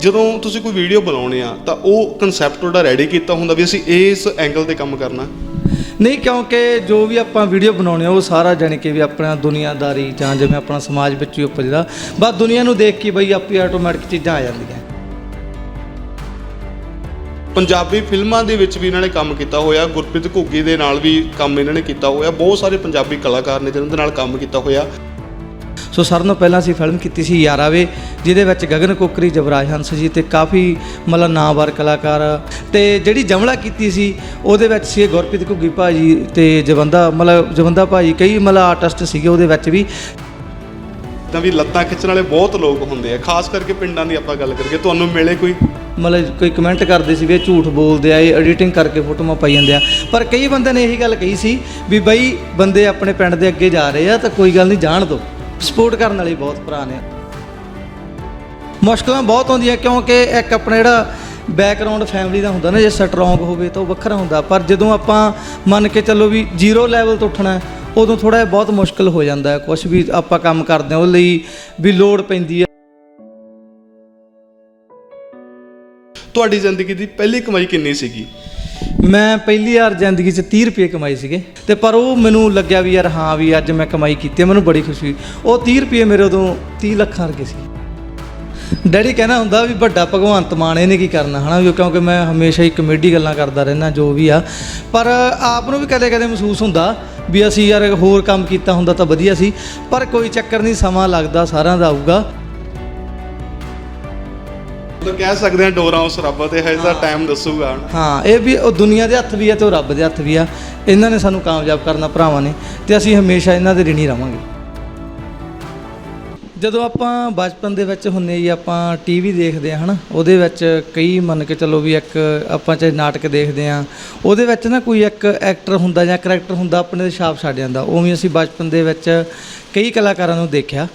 ਜਦੋਂ ਤੁਸੀਂ ਕੋਈ ਵੀਡੀਓ ਬਣਾਉਣੇ ਆ ਤਾਂ ਉਹ ਕਨਸੈਪਟ ਤੁਹਾਡਾ ਰੈਡੀ ਕੀਤਾ ਹੁੰਦਾ ਵੀ ਅਸੀਂ ਇਸ ਐਂਗਲ ਤੇ ਕੰਮ ਕਰਨਾ। ਨਹੀਂ ਕਿਉਂਕਿ ਜੋ ਵੀ ਆਪਾਂ ਵੀਡੀਓ ਬਣਾਉਣੇ ਆ ਉਹ ਸਾਰਾ ਜਾਣੀ ਕਿ ਵੀ ਆਪਣਾ ਦੁਨੀਆਦਾਰੀ ਜਾਂ ਜਿਵੇਂ ਆਪਣਾ ਸਮਾਜ ਵਿੱਚ ਹੀ ਉਪਜਦਾ ਬਸ ਦੁਨੀਆ ਨੂੰ ਦੇਖ ਕੇ ਬਈ ਆਪੇ ਆਟੋਮੈਟਿਕ ਚੀਜ਼ਾਂ ਆ ਜਾਂਦੀਆਂ। ਪੰਜਾਬੀ ਫਿਲਮਾਂ ਦੇ ਵਿੱਚ ਵੀ ਇਹਨਾਂ ਨੇ ਕੰਮ ਕੀਤਾ ਹੋਇਆ ਗੁਰਪ੍ਰੀਤ ਘੁੱਗੀ ਦੇ ਨਾਲ ਵੀ ਕੰਮ ਇਹਨਾਂ ਨੇ ਕੀਤਾ ਹੋਇਆ ਬਹੁਤ ਸਾਰੇ ਪੰਜਾਬੀ ਕਲਾਕਾਰ ਨੇ ਜਿਨ੍ਹਾਂ ਦੇ ਨਾਲ ਕੰਮ ਕੀਤਾ ਹੋਇਆ। ਸੋ ਸਾਰਿਆਂ ਤੋਂ ਪਹਿਲਾਂ ਅਸੀਂ ਫਿਲਮ ਕੀਤੀ ਸੀ ਯਾਰਾਵੇ ਜਿਹਦੇ ਵਿੱਚ ਗਗਨ ਕੋਕਰੀ ਜਵਰਾਜ ਹੰਸ ਜੀ ਤੇ ਕਾਫੀ ਮਤਲਬ ਨਾਮਵਰ ਕਲਾਕਾਰ ਤੇ ਜਿਹੜੀ ਜਮਲਾ ਕੀਤੀ ਸੀ ਉਹਦੇ ਵਿੱਚ ਸੀ ਗੁਰਪ੍ਰੀਤ ਘੁੱਗੀ ਭਾਜੀ ਤੇ ਜਵੰਦਾ ਮਤਲਬ ਜਵੰਦਾ ਭਾਜੀ ਕਈ ਮਤਲਬ ਆਰਟਿਸਟ ਸੀਗੇ ਉਹਦੇ ਵਿੱਚ ਵੀ। ਤਾਂ ਵੀ ਲੱਤਾਂ ਖਿੱਚਣ ਵਾਲੇ ਬਹੁਤ ਲੋਕ ਹੁੰਦੇ ਆ ਖਾਸ ਕਰਕੇ ਪਿੰਡਾਂ ਦੀ ਆਪਾਂ ਗੱਲ ਕਰੀਏ ਤੁਹਾਨੂੰ ਮਿਲੇ ਕੋਈ? ਮਤਲਬ ਕੋਈ ਕਮੈਂਟ ਕਰਦੇ ਸੀ ਵੀ ਇਹ ਝੂਠ ਬੋਲਦੇ ਆ ਇਹ ਐਡੀਟਿੰਗ ਕਰਕੇ ਫੋਟੋਆਂ ਪਾਈ ਜਾਂਦੇ ਆ। ਪਰ ਕਈ ਬੰਦਿਆਂ ਨੇ ਇਹੀ ਗੱਲ ਕਹੀ ਸੀ ਵੀ ਬਈ ਬੰਦੇ ਆਪਣੇ ਪਿੰਡ ਦੇ ਅੱਗੇ ਜਾ ਰਹੇ ਆ ਤਾਂ ਕੋਈ ਗੱਲ ਨਹੀਂ ਜਾਣ ਦਿਓ। ਸਪੋਰਟ ਕਰਨ ਵਾਲੇ ਬਹੁਤ ਭਰਾ ਨੇ। ਮੁਸ਼ਕਲਾਂ ਬਹੁਤ ਆਉਂਦੀਆਂ ਕਿਉਂਕਿ ਇੱਕ ਆਪਣਾ ਜਿਹੜਾ ਬੈਕਗ੍ਰਾਉਂਡ ਫੈਮਿਲੀ ਦਾ ਹੁੰਦਾ ਨਾ, ਜੇ ਸਟਰੋਂਗ ਹੋਵੇ ਤਾਂ ਉਹ ਵੱਖਰਾ ਹੁੰਦਾ। ਪਰ ਜਦੋਂ ਆਪਾਂ ਮੰਨ ਕੇ ਚੱਲੋ ਵੀ ਜ਼ੀਰੋ ਲੈਵਲ ਤੋਂ ਉੱਠਣਾ ਉਦੋਂ ਥੋੜਾ ਜਿਹਾ ਬਹੁਤ ਮੁਸ਼ਕਲ ਹੋ ਜਾਂਦਾ ਹੈ। ਕੁਝ ਵੀ ਆਪਾਂ ਕੰਮ ਕਰਦੇ ਹਾਂ, ਉਹ ਲਈ ਵੀ ਲੋੜ ਪੈਂਦੀ ਹੈ। ਤੁਹਾਡੀ ਜ਼ਿੰਦਗੀ ਦੀ ਪਹਿਲੀ ਕਮਾਈ ਕਿੰਨੀ ਸੀਗੀ? ਮੈਂ ਪਹਿਲੀ ਵਾਰ ਜ਼ਿੰਦਗੀ 'ਚ 30 ਰੁਪਏ ਕਮਾਏ ਸੀਗੇ ਤੇ ਪਰ ਉਹ ਮੈਨੂੰ ਲੱਗਿਆ ਵੀ ਯਾਰ ਹਾਂ ਵੀ ਅੱਜ ਮੈਂ ਕਮਾਈ ਕੀਤੀ ਹੈ, ਮੈਨੂੰ ਬੜੀ ਖੁਸ਼ੀ ਹੋਈ। ਉਹ 30 ਰੁਪਏ ਮੇਰੇ ਉਦੋਂ 30 ਲੱਖਾਂ ਵਰਗੇ ਸੀ। ਡੈਡੀ ਕਹਿਣਾ ਹੁੰਦਾ ਵੀ ਵੱਡਾ ਭਗਵੰਤ ਮਾਨ ਇਹਨੇ ਕੀ ਕਰਨਾ ਹਨਾ? ਵੀ ਕਿਉਂਕਿ ਮੈਂ ਹਮੇਸ਼ਾ ਹੀ ਕਮੇਡੀ ਗੱਲਾਂ ਕਰਦਾ ਰਹਿਣਾ ਜੋ ਵੀ ਆ। ਪਰ ਆਪ ਨੂੰ ਵੀ ਕਦੇ ਕਦੇ ਮਹਿਸੂਸ ਹੁੰਦਾ ਵੀ ਅਸੀਂ ਯਾਰ ਹੋਰ ਕੰਮ ਕੀਤਾ ਹੁੰਦਾ ਤਾਂ ਵਧੀਆ ਸੀ ਪਰ ਕੋਈ ਚੱਕਰ ਨਹੀਂ ਸਮਾਂ ਲੱਗਦਾ ਸਾਰਿਆਂ ਦਾ ਆਊਗਾ। ਤਾਂ ਕਹਿ ਸਕਦੇ ਆ ਡੋਰਾ ਉਸ ਰੱਬ ਤੇ ਹੈ। ਦਾ ਟਾਈਮ ਦੱਸੂਗਾ ਹਨਾ। ਹਾਂ ਇਹ ਵੀ ਉਹ ਦੁਨੀਆ ਦੇ ਹੱਥ ਵੀ ਆ ਤੇ ਉਹ ਰੱਬ ਦੇ ਹੱਥ ਵੀ ਆ। ਇਹਨਾਂ ਨੇ ਸਾਨੂੰ ਕਾਮਯਾਬ ਕਰਨਾ ਭਰਾਵਾਂ ਨੇ ਤੇ ਅਸੀਂ ਹਮੇਸ਼ਾ ਇਹਨਾਂ ਦੇ ਰਿਣੀ ਰਵਾਂਗੇ। ਜਦੋਂ ਆਪਾਂ ਬਚਪਨ ਦੇ ਵਿੱਚ ਹੁੰਨੇ ਜੀ ਆਪਾਂ ਟੀਵੀ ਦੇਖਦੇ ਆ ਹਨਾ? ਉਹਦੇ ਵਿੱਚ ਕਈ ਮੰਨ ਕੇ ਚੱਲੋ ਵੀ ਇੱਕ ਆਪਾਂ ਚਾਹੇ ਨਾਟਕ ਦੇਖਦੇ ਆ ਉਹਦੇ ਵਿੱਚ ਨਾ ਕੋਈ ਇੱਕ ਐਕਟਰ ਹੁੰਦਾ ਜਾਂ ਕਰੈਕਟਰ ਹੁੰਦਾ ਆਪਣੇ ਤੇ ਛਾਪ ਛੱਡ ਜਾਂਦਾ। ਉਵੇਂ ਅਸੀਂ ਬਚਪਨ ਦੇ ਵਿੱਚ ਕਈ ਕਲਾਕਾਰਾਂ ਨੂੰ ਦੇਖਿਆ।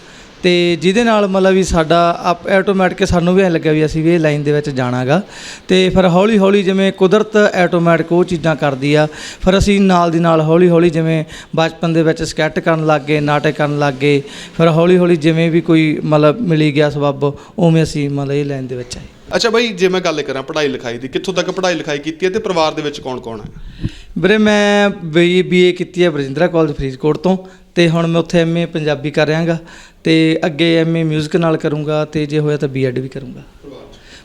ਤੇ ਜਿਹਦੇ ਨਾਲ ਮਤਲਬ ਵੀ ਸਾਡਾ ਆਪ ਆਟੋਮੈਟਿਕ ਸਾਨੂੰ ਵੀ ਐ ਲੱਗਿਆ ਵੀ ਅਸੀਂ ਵੀ ਇਹ ਲਾਈਨ ਦੇ ਵਿੱਚ ਜਾਣਾਗਾ। ਤੇ ਫਿਰ ਹੌਲੀ ਹੌਲੀ ਜਿਵੇਂ ਕੁਦਰਤ ਆਟੋਮੈਟਿਕ ਉਹ ਚੀਜ਼ਾਂ ਕਰਦੀ ਆ ਫਿਰ ਅਸੀਂ ਨਾਲ ਦੀ ਨਾਲ ਹੌਲੀ ਹੌਲੀ ਜਿਵੇਂ ਬਚਪਨ ਦੇ ਵਿੱਚ ਸਕੈਟ ਕਰਨ ਲੱਗ ਗਏ ਨਾਟਕ ਕਰਨ ਲੱਗ ਗਏ ਫਿਰ ਹੌਲੀ ਹੌਲੀ ਜਿਵੇਂ ਵੀ ਕੋਈ ਮਤਲਬ ਮਿਲੀ ਗਿਆ ਸਬੱਬ ਉਵੇਂ ਅਸੀਂ ਮਤਲਬ ਇਹ ਲਾਈਨ ਦੇ ਵਿੱਚ ਆਏ। ਅੱਛਾ ਬਾਈ ਜੇ ਮੈਂ ਗੱਲ ਕਰਾਂ ਪੜ੍ਹਾਈ ਲਿਖਾਈ ਦੀ ਕਿੱਥੋਂ ਤੱਕ ਪੜ੍ਹਾਈ ਲਿਖਾਈ ਕੀਤੀ ਹੈ ਤੇ ਪਰਿਵਾਰ ਦੇ ਵਿੱਚ ਕੌਣ ਕੌਣ ਹੈ? ਵੀਰੇ ਮੈਂ ਬੀਏ ਕੀਤੀ ਹੈ ਬਰਜਿੰਦਰਾ ਕਾਲਜ ਫਰੀਦਕੋਟ ਤੋਂ ਤੇ ਹੁਣ ਮੈਂ ਉੱਥੇ ਐਮਏ ਪੰਜਾਬੀ ਕਰ ਰਿਹਾਗਾ। ਤੇ ਅੱਗੇ ਐਮਏ 뮤직 ਨਾਲ ਕਰੂੰਗਾ ਤੇ ਜੇ ਹੋਇਆ ਤਾਂ ਬੀਐਡ ਵੀ ਕਰੂੰਗਾ।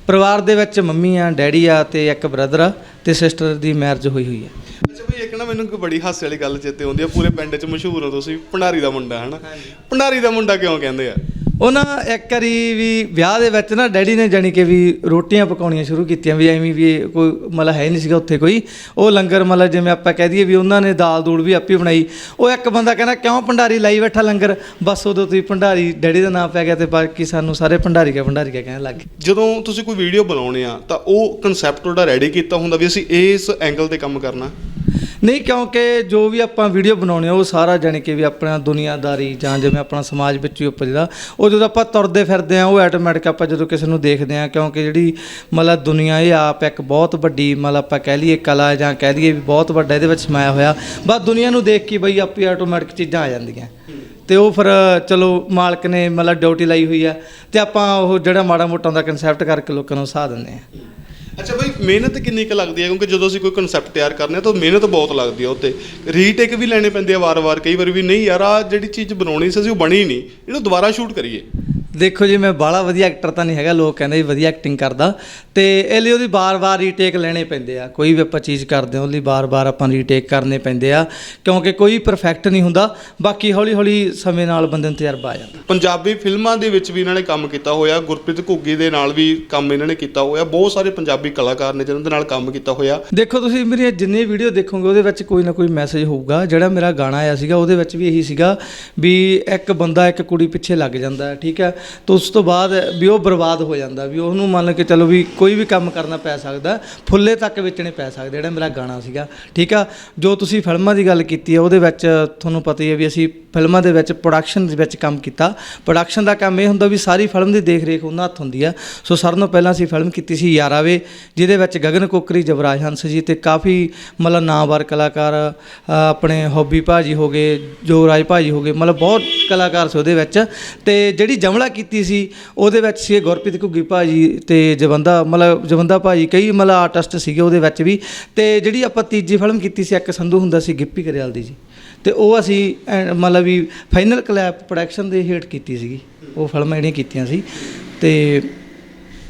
ਪਰਿਵਾਰ ਦੇ ਵਿੱਚ ਮੰਮੀ ਆ ਡੈਡੀ ਆ ਤੇ ਇੱਕ ਬ੍ਰਦਰ ਆ ਤੇ ਸਿਸਟਰ ਦੀ ਮੈਰਿਜ ਹੋਈ ਹੋਈ ਹੈ ਅੱਛਾ ਬਈ ਇੱਕ ਨਾ ਮੈਨੂੰ ਕੋਈ ਬੜੀ ਹਾਸੇ ਵਾਲੀ ਗੱਲ ਚੇਤੇ ਆਉਂਦੀ ਆ ਪੂਰੇ ਪਿੰਡ 'ਚ ਮਸ਼ਹੂਰ ਹੋ ਤੁਸੀਂ ਭੰਡਾਰੀ ਦਾ ਮੁੰਡਾ ਹਨਾ? ਭੰਡਾਰੀ ਦਾ ਮੁੰਡਾ ਕਿਉਂ ਕਹਿੰਦੇ ਆ? ਉਹ ਨਾ ਇੱਕ ਵਾਰੀ ਵੀ ਵਿਆਹ ਦੇ ਵਿੱਚ ਨਾ ਡੈਡੀ ਨੇ ਜਾਣੀ ਕਿ ਵੀ ਰੋਟੀਆਂ ਪਕਾਉਣੀਆਂ ਸ਼ੁਰੂ ਕੀਤੀਆਂ ਵੀ ਐਵੇਂ ਵੀ ਇਹ ਕੋਈ ਮਤਲਬ ਹੈ ਨਹੀਂ ਸੀਗਾ ਉੱਥੇ ਕੋਈ। ਉਹ ਲੰਗਰ ਮਤਲਬ ਜਿਵੇਂ ਆਪਾਂ ਕਹਿ ਦਈਏ ਵੀ ਉਹਨਾਂ ਨੇ ਦਾਲ ਦੂਲ ਵੀ ਆਪੇ ਬਣਾਈ। ਉਹ ਇੱਕ ਬੰਦਾ ਕਹਿੰਦਾ, ਕਿਉਂ ਭੰਡਾਰੀ ਲਾਈ ਬੈਠਾ ਲੰਗਰ? ਬਸ ਉਦੋਂ ਤੁਸੀਂ ਭੰਡਾਰੀ, ਡੈਡੀ ਦਾ ਨਾਮ ਪੈ ਗਿਆ ਤੇ ਬਾਕੀ ਸਾਨੂੰ ਸਾਰੇ ਭੰਡਾਰੀ ਕਾ ਭੰਡਾਰੀ ਕਾ ਕਹਿਣ ਲੱਗ ਗਏ। ਜਦੋਂ ਤੁਸੀਂ ਕੋਈ ਵੀਡੀਓ ਬਣਾਉਣੇ ਆ ਤਾਂ ਉਹ ਕਨਸੈਪਟ ਤੁਹਾਡਾ ਰੈਡੀ ਕੀਤਾ ਹੁੰਦਾ ਵੀ ਅਸੀਂ ਇਸ ਐਂਗਲ ਤੇ ਕੰਮ ਕਰਨਾ? ਨਹੀਂ, ਕਿਉਂਕਿ ਜੋ ਵੀ ਆਪਾਂ ਵੀਡੀਓ ਬਣਾਉਣੇ ਆ, ਉਹ ਸਾਰਾ ਜਾਣੀ ਕਿ ਵੀ ਆਪਣਾ ਦੁਨੀਆਦਾਰੀ ਜਾਂ ਜਿਵੇਂ ਆਪਣਾ ਸਮਾਜ ਵਿੱਚ ਹੀ ਉਪਜਦਾ ਉਹ ਜਦੋਂ ਆਪਾਂ ਤੁਰਦੇ ਫਿਰਦੇ ਆ, ਉਹ ਆਟੋਮੈਟਿਕ ਆਪਾਂ ਜਦੋਂ ਕਿਸੇ ਨੂੰ ਦੇਖਦੇ ਆ, ਕਿਉਂਕਿ ਜਿਹੜੀ ਮਤਲਬ ਦੁਨੀਆ ਇਹ ਆਪ ਇੱਕ ਬਹੁਤ ਵੱਡੀ ਮਤਲਬ ਆਪਾਂ ਕਹਿ ਲਈਏ ਕਲਾ ਜਾਂ ਕਹਿ ਲਈਏ ਵੀ ਬਹੁਤ ਵੱਡਾ, ਇਹਦੇ ਵਿੱਚ ਸਮਾਇਆ ਹੋਇਆ। ਬਸ ਦੁਨੀਆ ਨੂੰ ਦੇਖ ਕੇ ਬਈ ਆਪੇ ਆਟੋਮੈਟਿਕ ਚੀਜ਼ਾਂ ਆ ਜਾਂਦੀਆਂ। ਤੇ ਉਹ ਫਿਰ ਚਲੋ ਮਾਲਕ ਨੇ ਮਤਲਬ ਡਿਊਟੀ ਲਾਈ ਹੋਈ ਆ, ਤੇ ਆਪਾਂ ਉਹ ਜਿਹੜਾ ਮਾੜਾ ਮੋਟਾ ਦਾ ਕਨਸੈਪਟ ਕਰਕੇ ਲੋਕਾਂ ਨੂੰ ਸਾਹ ਦਿੰਦੇ ਆ। ਅੱਛਾ ਬਈ, ਮਿਹਨਤ ਕਿੰਨੀ ਕੁ ਲੱਗਦੀ ਹੈ? ਕਿਉਂਕਿ ਜਦੋਂ ਅਸੀਂ ਕੋਈ ਕਨਸੈਪਟ ਤਿਆਰ ਕਰਨੇ ਆ ਤਾਂ ਮਿਹਨਤ ਬਹੁਤ ਲੱਗਦੀ ਹੈ ਉੱਤੇ। ਰੀਟੇਕ ਵੀ ਲੈਣੇ ਪੈਂਦੇ ਆ ਵਾਰ-ਵਾਰ, ਕਈ ਵਾਰ ਵੀ ਨਹੀਂ ਯਾਰ ਆ ਜਿਹੜੀ ਚੀਜ਼ ਬਣਾਉਣੀ ਸੀ ਅਸੀਂ ਉਹ ਬਣੀ ਨਹੀਂ। ਇਹਨੂੰ ਦੁਬਾਰਾ ਸ਼ੂਟ ਕਰੀਏ। ਦੇਖੋ ਜੀ ਮੈਂ ਬਾਲਾ ਵਧੀਆ ਐਕਟਰ ਤਾਂ ਨਹੀਂ ਹੈਗਾ ਲੋਕ ਕਹਿੰਦੇ ਵੀ ਵਧੀਆ ਐਕਟਿੰਗ ਕਰਦਾ। ਤੇ ਇਹ ਲਈ ਉਹਦੀ ਬਾਰ-ਬਾਰ ਰੀਟੇਕ ਲੈਣੇ ਪੈਂਦੇ ਆ। ਕੋਈ ਵੀ ਆਪਾਂ ਚੀਜ਼ ਕਰਦੇ ਹਾਂ ਉਹਦੇ ਲਈ ਬਾਰ-ਬਾਰ ਆਪਾਂ ਰੀਟੇਕ ਕਰਨੇ ਪੈਂਦੇ ਆ ਕਿਉਂਕਿ ਕੋਈ ਪਰਫੈਕਟ ਨਹੀਂ ਹੁੰਦਾ। ਬਾਕੀ ਹੌਲੀ-ਹੌਲੀ ਸਮੇਂ ਨਾਲ ਬੰਦੇ ਨੂੰ ਤਜਰਬਾ ਆ ਜਾਂਦਾ। ਪੰਜਾਬੀ ਫਿਲਮਾਂ ਦੇ ਵਿੱਚ ਵੀ ਇਹਨਾਂ ਨੇ ਕੰਮ ਕੀਤਾ ਹੋਇਆ। ਗੁਰਪ੍ਰੀਤ ਘੁੱਗੀ ਦੇ ਨਾਲ ਵੀ ਕੰਮ ਇਹਨਾਂ ਨੇ ਕੀਤਾ ਹੋਇਆ। ਬਹੁਤ ਸਾਰੇ ਪੰਜਾਬੀ ਕਲਾਕਾਰ ਨੇ ਜਿਨ੍ਹਾਂ ਦੇ ਨਾਲ ਕੰਮ ਕੀਤਾ ਹੋਇਆ। ਦੇਖੋ ਤੁਸੀਂ ਮੇਰੀਆਂ ਜਿੰਨੇ ਵੀਡੀਓ ਦੇਖੋਗੇ ਉਹਦੇ ਵਿੱਚ ਕੋਈ ਨਾ ਕੋਈ ਮੈਸੇਜ ਹੋਊਗਾ। ਜਿਹੜਾ ਮੇਰਾ ਗਾਣਾ ਆਇਆ ਸੀਗਾ ਉਹਦੇ ਵਿੱਚ ਵੀ ਇਹੀ ਸੀਗਾ ਵੀ ਇੱਕ ਬੰਦਾ ਇੱਕ ਕੁੜੀ ਪਿੱਛੇ ਲੱਗ ਜਾਂਦਾ ਠੀਕ ਹੈ? ਤੇ ਉਸ ਤੋਂ ਬਾਅਦ ਵੀ ਉਹ ਬਰਬਾਦ ਹੋ ਜਾਂਦਾ ਵੀ ਉਹਨੂੰ ਮੰਨ ਕੇ ਚਲੋ ਵੀ ਕੋਈ ਵੀ ਕੰਮ ਕਰਨਾ ਪੈ ਸਕਦਾ ਫੁੱਲੇ ਤੱਕ ਵੇਚਣੇ ਪੈ ਸਕਦੇ ਜਿਹੜਾ ਮੇਰਾ ਗਾਣਾ ਸੀਗਾ ਠੀਕ ਆ? ਜੋ ਤੁਸੀਂ ਫਿਲਮਾਂ ਦੀ ਗੱਲ ਕੀਤੀ ਆ ਉਹਦੇ ਵਿੱਚ ਤੁਹਾਨੂੰ ਪਤਾ ਹੀ ਹੈ ਵੀ ਅਸੀਂ ਫਿਲਮਾਂ ਦੇ ਵਿੱਚ ਪ੍ਰੋਡਕਸ਼ਨ ਦੇ ਵਿੱਚ ਕੰਮ ਕੀਤਾ। ਪ੍ਰੋਡਕਸ਼ਨ ਦਾ ਕੰਮ ਇਹ ਹੁੰਦਾ ਵੀ ਸਾਰੀ ਫਿਲਮ ਦੀ ਦੇਖ ਰੇਖ ਉਹਨਾਂ ਹੱਥ ਹੁੰਦੀ ਆ। ਸੋ ਸਾਰਿਆਂ ਨੂੰ ਪਹਿਲਾਂ ਅਸੀਂ ਫਿਲਮ ਕੀਤੀ ਸੀ ਯਾਰਾਵੇ ਜਿਹਦੇ ਵਿੱਚ ਗਗਨ ਕੋਕਰੀ ਜਵਰਾਜ ਹੰਸ ਜੀ ਤੇ ਕਾਫੀ ਮਤਲਬ ਨਾਮਵਰ ਕਲਾਕਾਰ ਅ, ਆਪਣੇ ਹੌਬੀ ਭਾਜੀ ਹੋ ਗਏ ਜੋ ਰਾਜ ਭਾਜੀ ਹੋ ਗਏ ਮਤਲਬ ਬਹੁਤ ਕਲਾਕਾਰ ਸੀ ਉਹਦੇ ਵਿੱਚ। ਤੇ ਜਿਹੜੀ ਜਮਲਾ ਕੀਤੀ ਸੀ, ਉਹਦੇ ਵਿੱਚ ਸੀ ਗੁਰਪ੍ਰੀਤ ਘੁੱਗੀ ਭਾਜੀ ਤੇ ਜਵੰਦਾ, ਮਤਲਬ ਜਵੰਦਾ ਭਾਜੀ, ਕਈ ਮਤਲਬ ਆਰਟਿਸਟ ਸੀਗੇ ਉਹਦੇ ਵਿੱਚ ਵੀ। ਤੇ ਜਿਹੜੀ ਆਪਾਂ ਤੀਜੀ ਫਿਲਮ ਕੀਤੀ ਸੀ, ਇੱਕ ਸੰਧੂ ਹੁੰਦਾ ਸੀ, ਗਿੱਪੀ ਕਰਿਆਲ ਦੀ ਜੀ। ਤੇ ਉਹ ਅਸੀਂ ਮਤਲਬ ਵੀ ਫਾਈਨਲ ਕਲੈਪ ਪ੍ਰੋਡਕਸ਼ਨ ਦੇ ਹੇਠ ਕੀਤੀ ਸੀਗੀ। ਉਹ ਫਿਲਮਾਂ ਜਿਹੜੀਆਂ ਕੀਤੀਆਂ ਸੀ। ਤੇ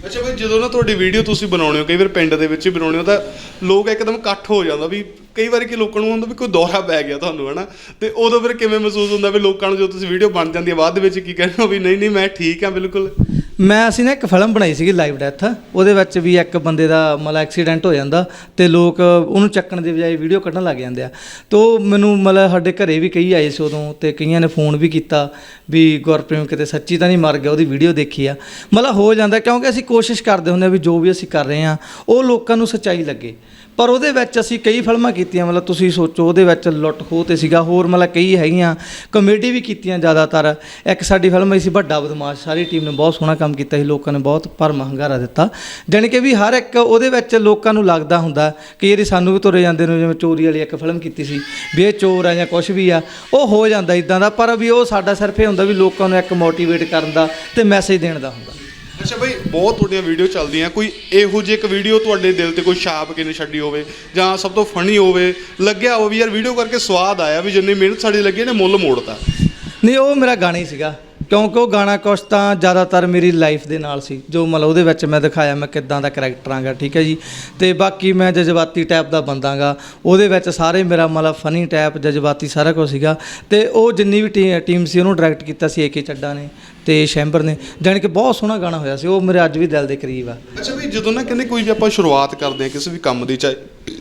ਅੱਛਾ ਬਈ, ਜਦੋਂ ਨਾ ਤੁਹਾਡੀ ਵੀਡੀਓ ਤੁਸੀਂ ਬਣਾਉਣੇ ਹੋ, ਕਈ ਵਾਰ ਪਿੰਡ ਦੇ ਵਿੱਚ ਹੀ ਬਣਾਉਣੇ ਹੋ, ਤਾਂ ਲੋਕ ਇੱਕਦਮ ਇਕੱਠ ਹੋ ਜਾਂਦਾ ਵੀ ਕਈ ਵਾਰੀ ਕਿ ਲੋਕਾਂ ਨੂੰ ਹੁੰਦਾ ਵੀ ਕੋਈ ਦੌਰਾ ਪੈ ਗਿਆ ਤੁਹਾਨੂੰ, ਹਨਾ? ਤੇ ਉਦੋਂ ਫਿਰ ਕਿਵੇਂ ਮਹਿਸੂਸ ਹੁੰਦਾ ਵੀ ਲੋਕਾਂ ਨੂੰ ਜਦੋਂ ਤੁਸੀਂ ਵੀਡੀਓ ਬਣ ਜਾਂਦੀ ਹੈ, ਬਾਅਦ ਦੇ ਵਿੱਚ ਕੀ ਕਹਿੰਦੇ ਹੋ ਵੀ ਨਹੀਂ ਨਹੀਂ, ਮੈਂ ਠੀਕ ਹਾਂ, ਬਿਲਕੁਲ। ਮੈਂ, ਅਸੀਂ ਨਾ ਇੱਕ ਫਿਲਮ ਬਣਾਈ ਸੀਗੀ ਲਾਈਵ ਡੈਥ ਉਹਦੇ ਵਿੱਚ ਵੀ ਇੱਕ ਬੰਦੇ ਦਾ ਮਤਲਬ ਐਕਸੀਡੈਂਟ ਹੋ ਜਾਂਦਾ ਤੇ ਲੋਕ ਉਹਨੂੰ ਚੱਕਣ ਦੀ ਬਜਾਏ ਵੀਡੀਓ ਕੱਢਣ ਲੱਗ ਜਾਂਦੇ ਆ। ਤੋ ਮੈਨੂੰ ਮਤਲਬ ਸਾਡੇ ਘਰੇ ਵੀ ਕਈ ਆਏ ਸੀ ਉਦੋਂ ਤੇ ਕਈਆਂ ਨੇ ਫੋਨ ਵੀ ਕੀਤਾ ਵੀ ਗੁਰਪ੍ਰੀਤ ਕਿਤੇ ਸੱਚੀ ਤਾਂ ਨਹੀਂ ਮਰ ਗਿਆ, ਉਹਦੀ ਵੀਡੀਓ ਦੇਖੀ ਆ। ਮਤਲਬ ਹੋ ਜਾਂਦਾ ਕਿਉਂਕਿ ਅਸੀਂ ਕੋਸ਼ਿਸ਼ ਕਰਦੇ ਹੁੰਦੇ ਆ ਵੀ ਜੋ ਵੀ ਅਸੀਂ ਕਰ ਰਹੇ ਆ, ਉਹ ਲੋਕਾਂ ਨੂੰ ਸੱਚਾਈ ਲੱਗੇ। ਪਰ ਉਹਦੇ ਵਿੱਚ ਅਸੀਂ ਕਈ ਫਿਲਮਾਂ ਕੀਤੀਆਂ, ਮਤਲਬ ਤੁਸੀਂ ਸੋਚੋ ਉਹਦੇ ਵਿੱਚ ਲੁੱਟ ਖੋਹ ਤੇ ਸੀਗਾ, ਹੋਰ ਮਤਲਬ ਕਈ ਹੈਗੀਆਂ ਕਮੇਡੀ ਵੀ ਕੀਤੀਆਂ ਜ਼ਿਆਦਾਤਰ। ਇੱਕ ਸਾਡੀ ਫਿਲਮ ਆਈ ਸੀ ਵੱਡਾ ਬਦਮਾਸ਼, ਸਾਰੀ ਟੀਮ ਨੇ ਬਹੁਤ ਸੋਹਣਾ ਕੰਮ ਕੀਤਾ ਸੀ, ਲੋਕਾਂ ਨੇ ਬਹੁਤ ਭਰਮਾ ਹੰਗਾਰਾ ਦਿੱਤਾ। ਜਾਣੀ ਕਿ ਵੀ ਹਰ ਇੱਕ ਉਹਦੇ ਵਿੱਚ ਲੋਕਾਂ ਨੂੰ ਲੱਗਦਾ ਹੁੰਦਾ ਕਿ ਇਹ ਸਾਨੂੰ ਵੀ ਤੁਰੇ ਜਾਂਦੇ ਨੂੰ, ਜਿਵੇਂ ਚੋਰੀ ਵਾਲੀ ਇੱਕ ਫਿਲਮ ਕੀਤੀ ਸੀ, ਵੀ ਇਹ ਚੋਰ ਆ ਜਾਂ ਕੁਝ ਵੀ ਆ, ਉਹ ਹੋ ਜਾਂਦਾ ਇਦਾਂ ਦਾ, ਪਰ ਵੀ ਉਹ ਸਾਡਾ ਸਿਰਫ ਇਹ ਹੁੰਦਾ ਵੀ ਲੋਕਾਂ ਨੂੰ ਇੱਕ ਮੋਟੀਵੇਟ ਕਰਨ ਦਾ ਤੇ ਮੈਸੇਜ ਦੇਣ ਦਾ ਹੁੰਦਾ। ਅੱਛਾ ਬਈ, ਬਹੁਤ ਤੁਹਾਡੀਆਂ ਵੀਡੀਓ ਚੱਲਦੀਆਂ। ਕੋਈ ਇਹੋ ਜਿਹੀ ਇੱਕ ਵੀਡੀਓ ਤੁਹਾਡੇ ਦਿਲ ਤੇ ਕੋਈ ਛਾਪ ਕੇ ਨਹੀਂ ਛੱਡੀ ਹੋਵੇ ਜਾਂ ਸਭ ਤੋਂ ਫਨੀ ਹੋਵੇ? ਲੱਗਿਆ ਹੋਵੇ ਵੀ ਯਾਰ ਵੀਡੀਓ ਕਰਕੇ ਸਵਾਦ ਆਇਆ ਵੀ ਜਿੰਨੀ ਮਿਹਨਤ ਸਾਡੀ ਲੱਗੀ ਇਹਨੇ ਮੁੱਲ ਮੋੜਤਾ। ਨਹੀਂ, ਉਹ ਮੇਰਾ ਗਾਣਾ ਹੀ ਸੀਗਾ। ਕਿਉਂਕਿ ਉਹ ਗਾਣਾ ਕੁਛ ਤਾਂ ਜ਼ਿਆਦਾਤਰ ਮੇਰੀ ਲਾਈਫ ਦੇ ਨਾਲ ਸੀ। ਜੋ ਮਤਲਬ ਉਹਦੇ ਵਿੱਚ ਮੈਂ ਦਿਖਾਇਆ ਮੈਂ ਕਿੱਦਾਂ ਦਾ ਕਰੈਕਟਰ ਆਂਗਾ, ਠੀਕ ਹੈ ਜੀ? ਤੇ ਬਾਕੀ ਮੈਂ ਜਜ਼ਬਾਤੀ ਟਾਈਪ ਦਾ ਬੰਦਾਗਾ। ਉਹਦੇ ਵਿੱਚ ਸਾਰੇ ਮੇਰਾ ਮਤਲਬ ਫਨੀ ਟਾਈਪ ਜਜ਼ਬਾਤੀ ਸਾਰਾ ਕੁਝ ਸੀਗਾ। ਤੇ ਉਹ ਜਿੰਨੀ ਵੀ ਟੀਮ ਸੀ ਉਹਨੂੰ ਡਾਇਰੈਕਟ ਕੀਤਾ ਸੀ ਏਕੇ ਚੱਡਾ ਨੇ। ਤੇ ਸ਼ੈਂਬਰ ਨੇ, ਜਾਣੀ ਕਿ ਬਹੁਤ ਸੋਹਣਾ ਗਾਣਾ ਹੋਇਆ ਸੀ, ਉਹ ਮੇਰੇ ਅੱਜ ਵੀ ਦਿਲ ਦੇ ਕਰੀਬ ਆ ਅੱਛਾ ਵੀ ਜਦੋਂ ਨਾ ਕਹਿੰਦੇ ਕੋਈ ਵੀ ਆਪਾਂ ਸ਼ੁਰੂਆਤ ਕਰਦੇ ਹਾਂ ਕਿਸੇ ਵੀ ਕੰਮ ਦੀ, ਚਾਹੇ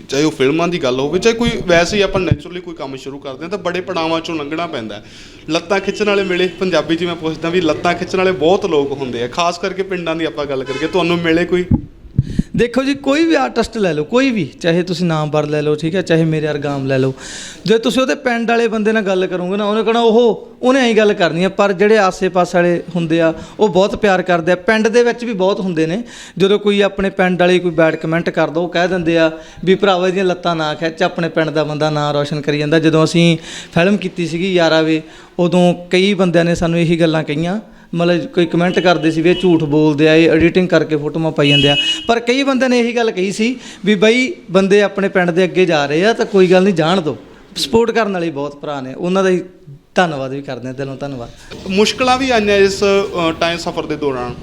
ਚਾਹੇ ਉਹ ਫਿਲਮਾਂ ਦੀ ਗੱਲ ਹੋਵੇ, ਚਾਹੇ ਕੋਈ ਵੈਸੇ ਹੀ ਆਪਾਂ ਨੈਚੁਰਲੀ ਕੋਈ ਕੰਮ ਸ਼ੁਰੂ ਕਰਦੇ ਹਾਂ ਤਾਂ ਬੜੇ ਪੜਾਵਾਂ ਚੋਂ ਲੰਘਣਾ ਪੈਂਦਾ ਹੈ। ਲੱਤਾਂ ਖਿੱਚਣ ਵਾਲੇ ਮਿਲੇ, ਪੰਜਾਬੀ 'ਚ ਮੈਂ ਪੁੱਛਦਾ ਵੀ ਲੱਤਾਂ ਖਿੱਚਣ ਵਾਲੇ ਬਹੁਤ ਲੋਕ ਹੁੰਦੇ ਆ, ਖਾਸ ਕਰਕੇ ਪਿੰਡਾਂ ਦੀ ਆਪਾਂ ਗੱਲ ਕਰੀਏ, ਤੁਹਾਨੂੰ ਮਿਲੇ ਕੋਈ ਦੇਖੋ ਜੀ, ਕੋਈ ਵੀ ਆਰਟਿਸਟ ਲੈ ਲਓ, ਕੋਈ ਵੀ, ਚਾਹੇ ਤੁਸੀਂ ਨਾਮ ਵਰ ਲੈ ਲਓ, ਠੀਕ ਹੈ, ਚਾਹੇ ਮੇਰੇ ਅਰਗਾਮ ਲੈ ਲਓ। ਜੇ ਤੁਸੀਂ ਉਹਦੇ ਪਿੰਡ ਵਾਲੇ ਬੰਦੇ ਨਾਲ ਗੱਲ ਕਰੋਗੇ ਨਾ, ਉਹਨੇ ਕਹਣਾ ਉਹ ਉਹਨੇ ਐਂ ਗੱਲ ਕਰਨੀ ਆ, ਪਰ ਜਿਹੜੇ ਆਸੇ-ਪਾਸੇ ਵਾਲੇ ਹੁੰਦੇ ਆ, ਉਹ ਬਹੁਤ ਪਿਆਰ ਕਰਦੇ ਆ। ਪਿੰਡ ਦੇ ਵਿੱਚ ਵੀ ਬਹੁਤ ਹੁੰਦੇ ਨੇ। ਜਦੋਂ ਕੋਈ ਆਪਣੇ ਪਿੰਡ ਵਾਲੇ ਕੋਈ ਬੈਡ ਕਮੈਂਟ ਕਰਦਾ, ਉਹ ਕਹਿ ਦਿੰਦੇ ਆ ਵੀ ਭਰਾਵਾ ਦੀਆਂ ਲੱਤਾਂ ਨਾ ਖਿੱਚ, ਆਪਣੇ ਪਿੰਡ ਦਾ ਬੰਦਾ ਨਾਂ ਰੌਸ਼ਨ ਕਰੀ ਜਾਂਦਾ। ਜਦੋਂ ਅਸੀਂ ਫਿਲਮ ਕੀਤੀ ਸੀਗੀ ਯਾਰਾਵੇ, ਉਦੋਂ ਕਈ ਬੰਦਿਆਂ ਨੇ ਸਾਨੂੰ ਇਹੀ ਗੱਲਾਂ ਕਹੀਆਂ ਮਤਲਬ ਕੋਈ ਕਮੈਂਟ ਕਰਦੇ ਸੀ ਵੀ ਇਹ ਝੂਠ ਬੋਲਦੇ ਆ, ਇਹ ਐਡੀਟਿੰਗ ਕਰਕੇ ਫੋਟੋਆਂ ਪਾਈ ਜਾਂਦੇ ਆ। ਪਰ ਕਈ ਬੰਦਿਆਂ ਨੇ ਇਹੀ ਗੱਲ ਕਹੀ ਸੀ ਵੀ ਬਈ ਬੰਦੇ ਆਪਣੇ ਪਿੰਡ ਦੇ ਅੱਗੇ ਜਾ ਰਹੇ ਆ ਤਾਂ ਕੋਈ ਗੱਲ ਨਹੀਂ, ਜਾਣ ਦਿਓ ਸਪੋਰਟ ਕਰਨ ਵਾਲੇ ਬਹੁਤ ਭਰਾ ਨੇ, ਉਹਨਾਂ ਦਾ ਹੀ ਧੰਨਵਾਦ ਵੀ ਕਰਦੇ ਆ, ਦਿਲੋਂ ਧੰਨਵਾਦ। ਮੁਸ਼ਕਲਾਂ ਵੀ ਆਈਆਂ ਇਸ ਟਾਈਮ ਸਫ਼ਰ ਦੇ ਦੌਰਾਨ।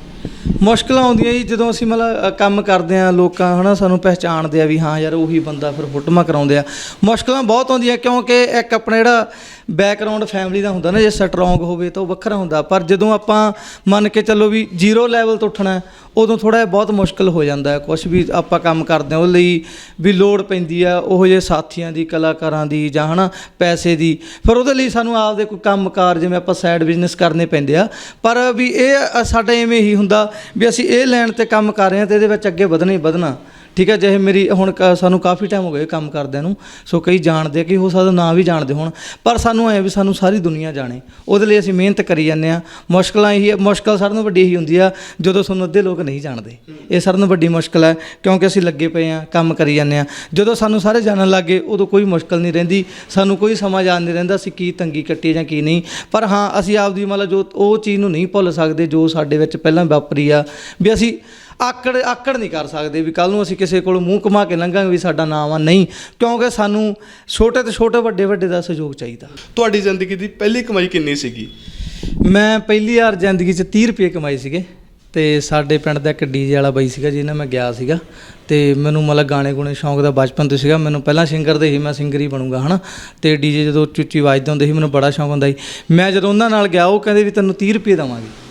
ਮੁਸ਼ਕਲਾਂ ਆਉਂਦੀਆਂ ਜੀ ਜਦੋਂ ਅਸੀਂ ਮਤਲਬ ਅ, ਕੰਮ ਕਰਦੇ ਆ ਲੋਕਾਂ ਹਨਾ ਸਾਨੂੰ ਪਹਿਚਾਣਦੇ ਆ ਵੀ ਹਾਂ ਯਾਰ ਉਹੀ ਬੰਦਾ ਫਿਰ ਫੋਟੋਆਂ ਕਰਾਉਂਦੇ ਆ। ਮੁਸ਼ਕਲਾਂ ਬਹੁਤ ਆਉਂਦੀਆਂ ਕਿਉਂਕਿ ਇੱਕ ਆਪਣਾ ਜਿਹੜਾ ਬੈਕਗ੍ਰਾਉਂਡ ਫੈਮਿਲੀ ਦਾ ਹੁੰਦਾ ਨਾ ਜੇ ਸਟਰੋਂਗ ਹੋਵੇ ਤਾਂ ਉਹ ਵੱਖਰਾ ਹੁੰਦਾ। ਪਰ ਜਦੋਂ ਆਪਾਂ ਮੰਨ ਕੇ ਚੱਲੋ ਵੀ ਜ਼ੀਰੋ ਲੈਵਲ ਤੋਂ ਉੱਠਣਾ ਹੈ, ਉਦੋਂ ਥੋੜਾ ਜਿਹਾ ਬਹੁਤ ਮੁਸ਼ਕਲ ਹੋ ਜਾਂਦਾ ਹੈ। ਕੁਝ ਵੀ ਆਪਾਂ ਕੰਮ ਕਰਦੇ ਹਾਂ ਉਹ ਲਈ ਵੀ ਲੋੜ ਪੈਂਦੀ ਆ ਉਹ ਜਿਹੇ ਸਾਥੀਆਂ ਦੀ ਕਲਾਕਾਰਾਂ ਦੀ ਜਾਂ ਹਨਾ ਪੈਸੇ ਦੀ। ਫਿਰ ਉਹਦੇ ਲਈ ਸਾਨੂੰ ਆਪਦੇ ਕੋਈ ਕੰਮਕਾਰ ਜਿਵੇਂ ਆਪਾਂ ਸਾਈਡ ਬਿਜ਼ਨਸ ਕਰਨੇ ਪੈਂਦੇ ਆ। ਪਰ ਵੀ ਇਹ ਅ, ਸਾਡਾ ਐਵੇਂ ਹੀ ਹੁੰਦਾ ਵੀ ਅਸੀਂ ਇਹ ਲੈਣ ਤੇ ਕੰਮ ਕਰ ਰਹੇ ਹਾਂ ਤੇ ਇਹਦੇ ਵਿੱਚ ਅੱਗੇ ਵਧਣਾ ਹੀ ਵਧਣਾ। ਠੀਕ ਹੈ, ਜਿਹੇ ਮੇਰੀ ਹੁਣ ਕ- ਸਾਨੂੰ ਕਾਫੀ ਟਾਈਮ ਹੋ ਗਿਆ ਇਹ ਕੰਮ ਕਰਦਿਆਂ ਨੂੰ, ਸੋ ਕਈ ਜਾਣਦੇ ਆ ਕਿ ਹੋ ਸਕਦਾ ਨਾ ਵੀ ਜਾਣਦੇ ਹੋਣ, ਪਰ ਸਾਨੂੰ ਐ ਵੀ ਸਾਨੂੰ ਸਾਰੀ ਦੁਨੀਆ ਜਾਣੇ, ਉਹਦੇ ਲਈ ਅਸੀਂ ਮਿਹਨਤ ਕਰੀ ਜਾਂਦੇ ਆ ਮੁਸ਼ਕਲਾਂ ਇਹੀ ਹੈ ਮੁਸ਼ਕਲ ਸਾਰਿਆਂ ਨਾਲੋਂ ਵੱਡੀ ਇਹੀ ਹੁੰਦੀ ਆ, ਜਦੋਂ ਸਾਨੂੰ ਅੱਧੇ ਲੋਕ ਨਹੀਂ ਜਾਣਦੇ। ਇਹ ਸਾਰਿਆਂ ਨਾਲੋਂ ਵੱਡੀ ਮੁਸ਼ਕਲ ਹੈ ਕਿਉਂਕਿ ਅਸੀਂ ਲੱਗੇ ਪਏ ਆ ਕੰਮ ਕਰੀ ਜਾਂਦੇ ਆ ਜਦੋਂ ਸਾਨੂੰ ਸਾਰੇ ਜਾਣਨ ਲੱਗੇ ਉਦੋਂ ਕੋਈ ਮੁਸ਼ਕਲ ਨਹੀਂ ਰਹਿੰਦੀ, ਸਾਨੂੰ ਕੋਈ ਸਮਾਂ ਯਾਦ ਨਹੀਂ ਰਹਿੰਦਾ ਅਸੀਂ ਕੀ ਤੰਗੀ ਕੱਟੀ ਜਾਂ ਕੀ ਨਹੀਂ। ਪਰ ਹਾਂ, ਅਸੀਂ ਆਪਦੀ ਮਤਲਬ ਜੋ ਉਹ ਚੀਜ਼ ਨੂੰ ਨਹੀਂ ਭੁੱਲ ਸਕਦੇ ਜੋ ਸਾਡੇ ਵਿੱਚ ਪਹਿਲਾਂ ਵਾਪਰੀ ਆ, ਵੀ ਅਸੀਂ ਆਕੜ ਆਕੜ ਨਹੀਂ ਕਰ ਸਕਦੇ ਵੀ ਕੱਲ ਨੂੰ ਅਸੀਂ ਕਿਸੇ ਕੋਲ ਮੂੰਹ ਘੁਮਾ ਕੇ ਲੰਘਾਂਗੇ ਵੀ ਸਾਡਾ ਨਾਮ ਆ ਨਹੀਂ। ਕਿਉਂਕਿ ਸਾਨੂੰ ਛੋਟੇ ਤੋਂ ਛੋਟੇ ਵੱਡੇ ਵੱਡੇ ਦਾ ਸਹਿਯੋਗ ਚਾਹੀਦਾ। ਤੁਹਾਡੀ ਜ਼ਿੰਦਗੀ ਦੀ ਪਹਿਲੀ ਕਮਾਈ ਕਿੰਨੀ ਸੀਗੀ? ਮੈਂ ਪਹਿਲੀ ਵਾਰ ਜ਼ਿੰਦਗੀ 'ਚ 30 ਰੁਪਏ ਕਮਾਏ ਸੀਗੇ ਤੇ ਸਾਡੇ ਪਿੰਡ ਦਾ ਇੱਕ ਡੀਜੇ ਵਾਲਾ ਬਾਈ ਸੀਗਾ ਜਿਹਨਾਂ ਮੈਂ ਗਿਆ ਸੀਗਾ ਤੇ ਮੈਨੂੰ ਮਤਲਬ ਗਾਣੇ ਗੁਣੇ ਸ਼ੌਂਕ ਦਾ ਬਚਪਨ ਤੋਂ ਸੀਗਾ। ਮੈਨੂੰ ਪਹਿਲਾਂ ਸਿੰਗਰ ਦੇ ਹੀ ਮੈਂ ਸਿੰਗਰ ਹੀ ਬਣੂੰਗਾ ਹਨਾ? ਤੇ ਡੀਜੇ ਜਦੋਂ ਉੱਚੀ ਵੱਜਦੇ ਹੁੰਦੇ ਸੀ ਮੈਨੂੰ ਬੜਾ ਸ਼ੌਂਕ ਹੁੰਦਾ ਸੀ। ਮੈਂ ਜਦੋਂ ਉਹਨਾਂ ਨਾਲ ਗਿਆ ਉਹ ਕਹਿੰਦੇ ਵੀ ਤੈਨੂੰ 30 ਰੁਪਏ ਦੇਵਾਂਗੇ।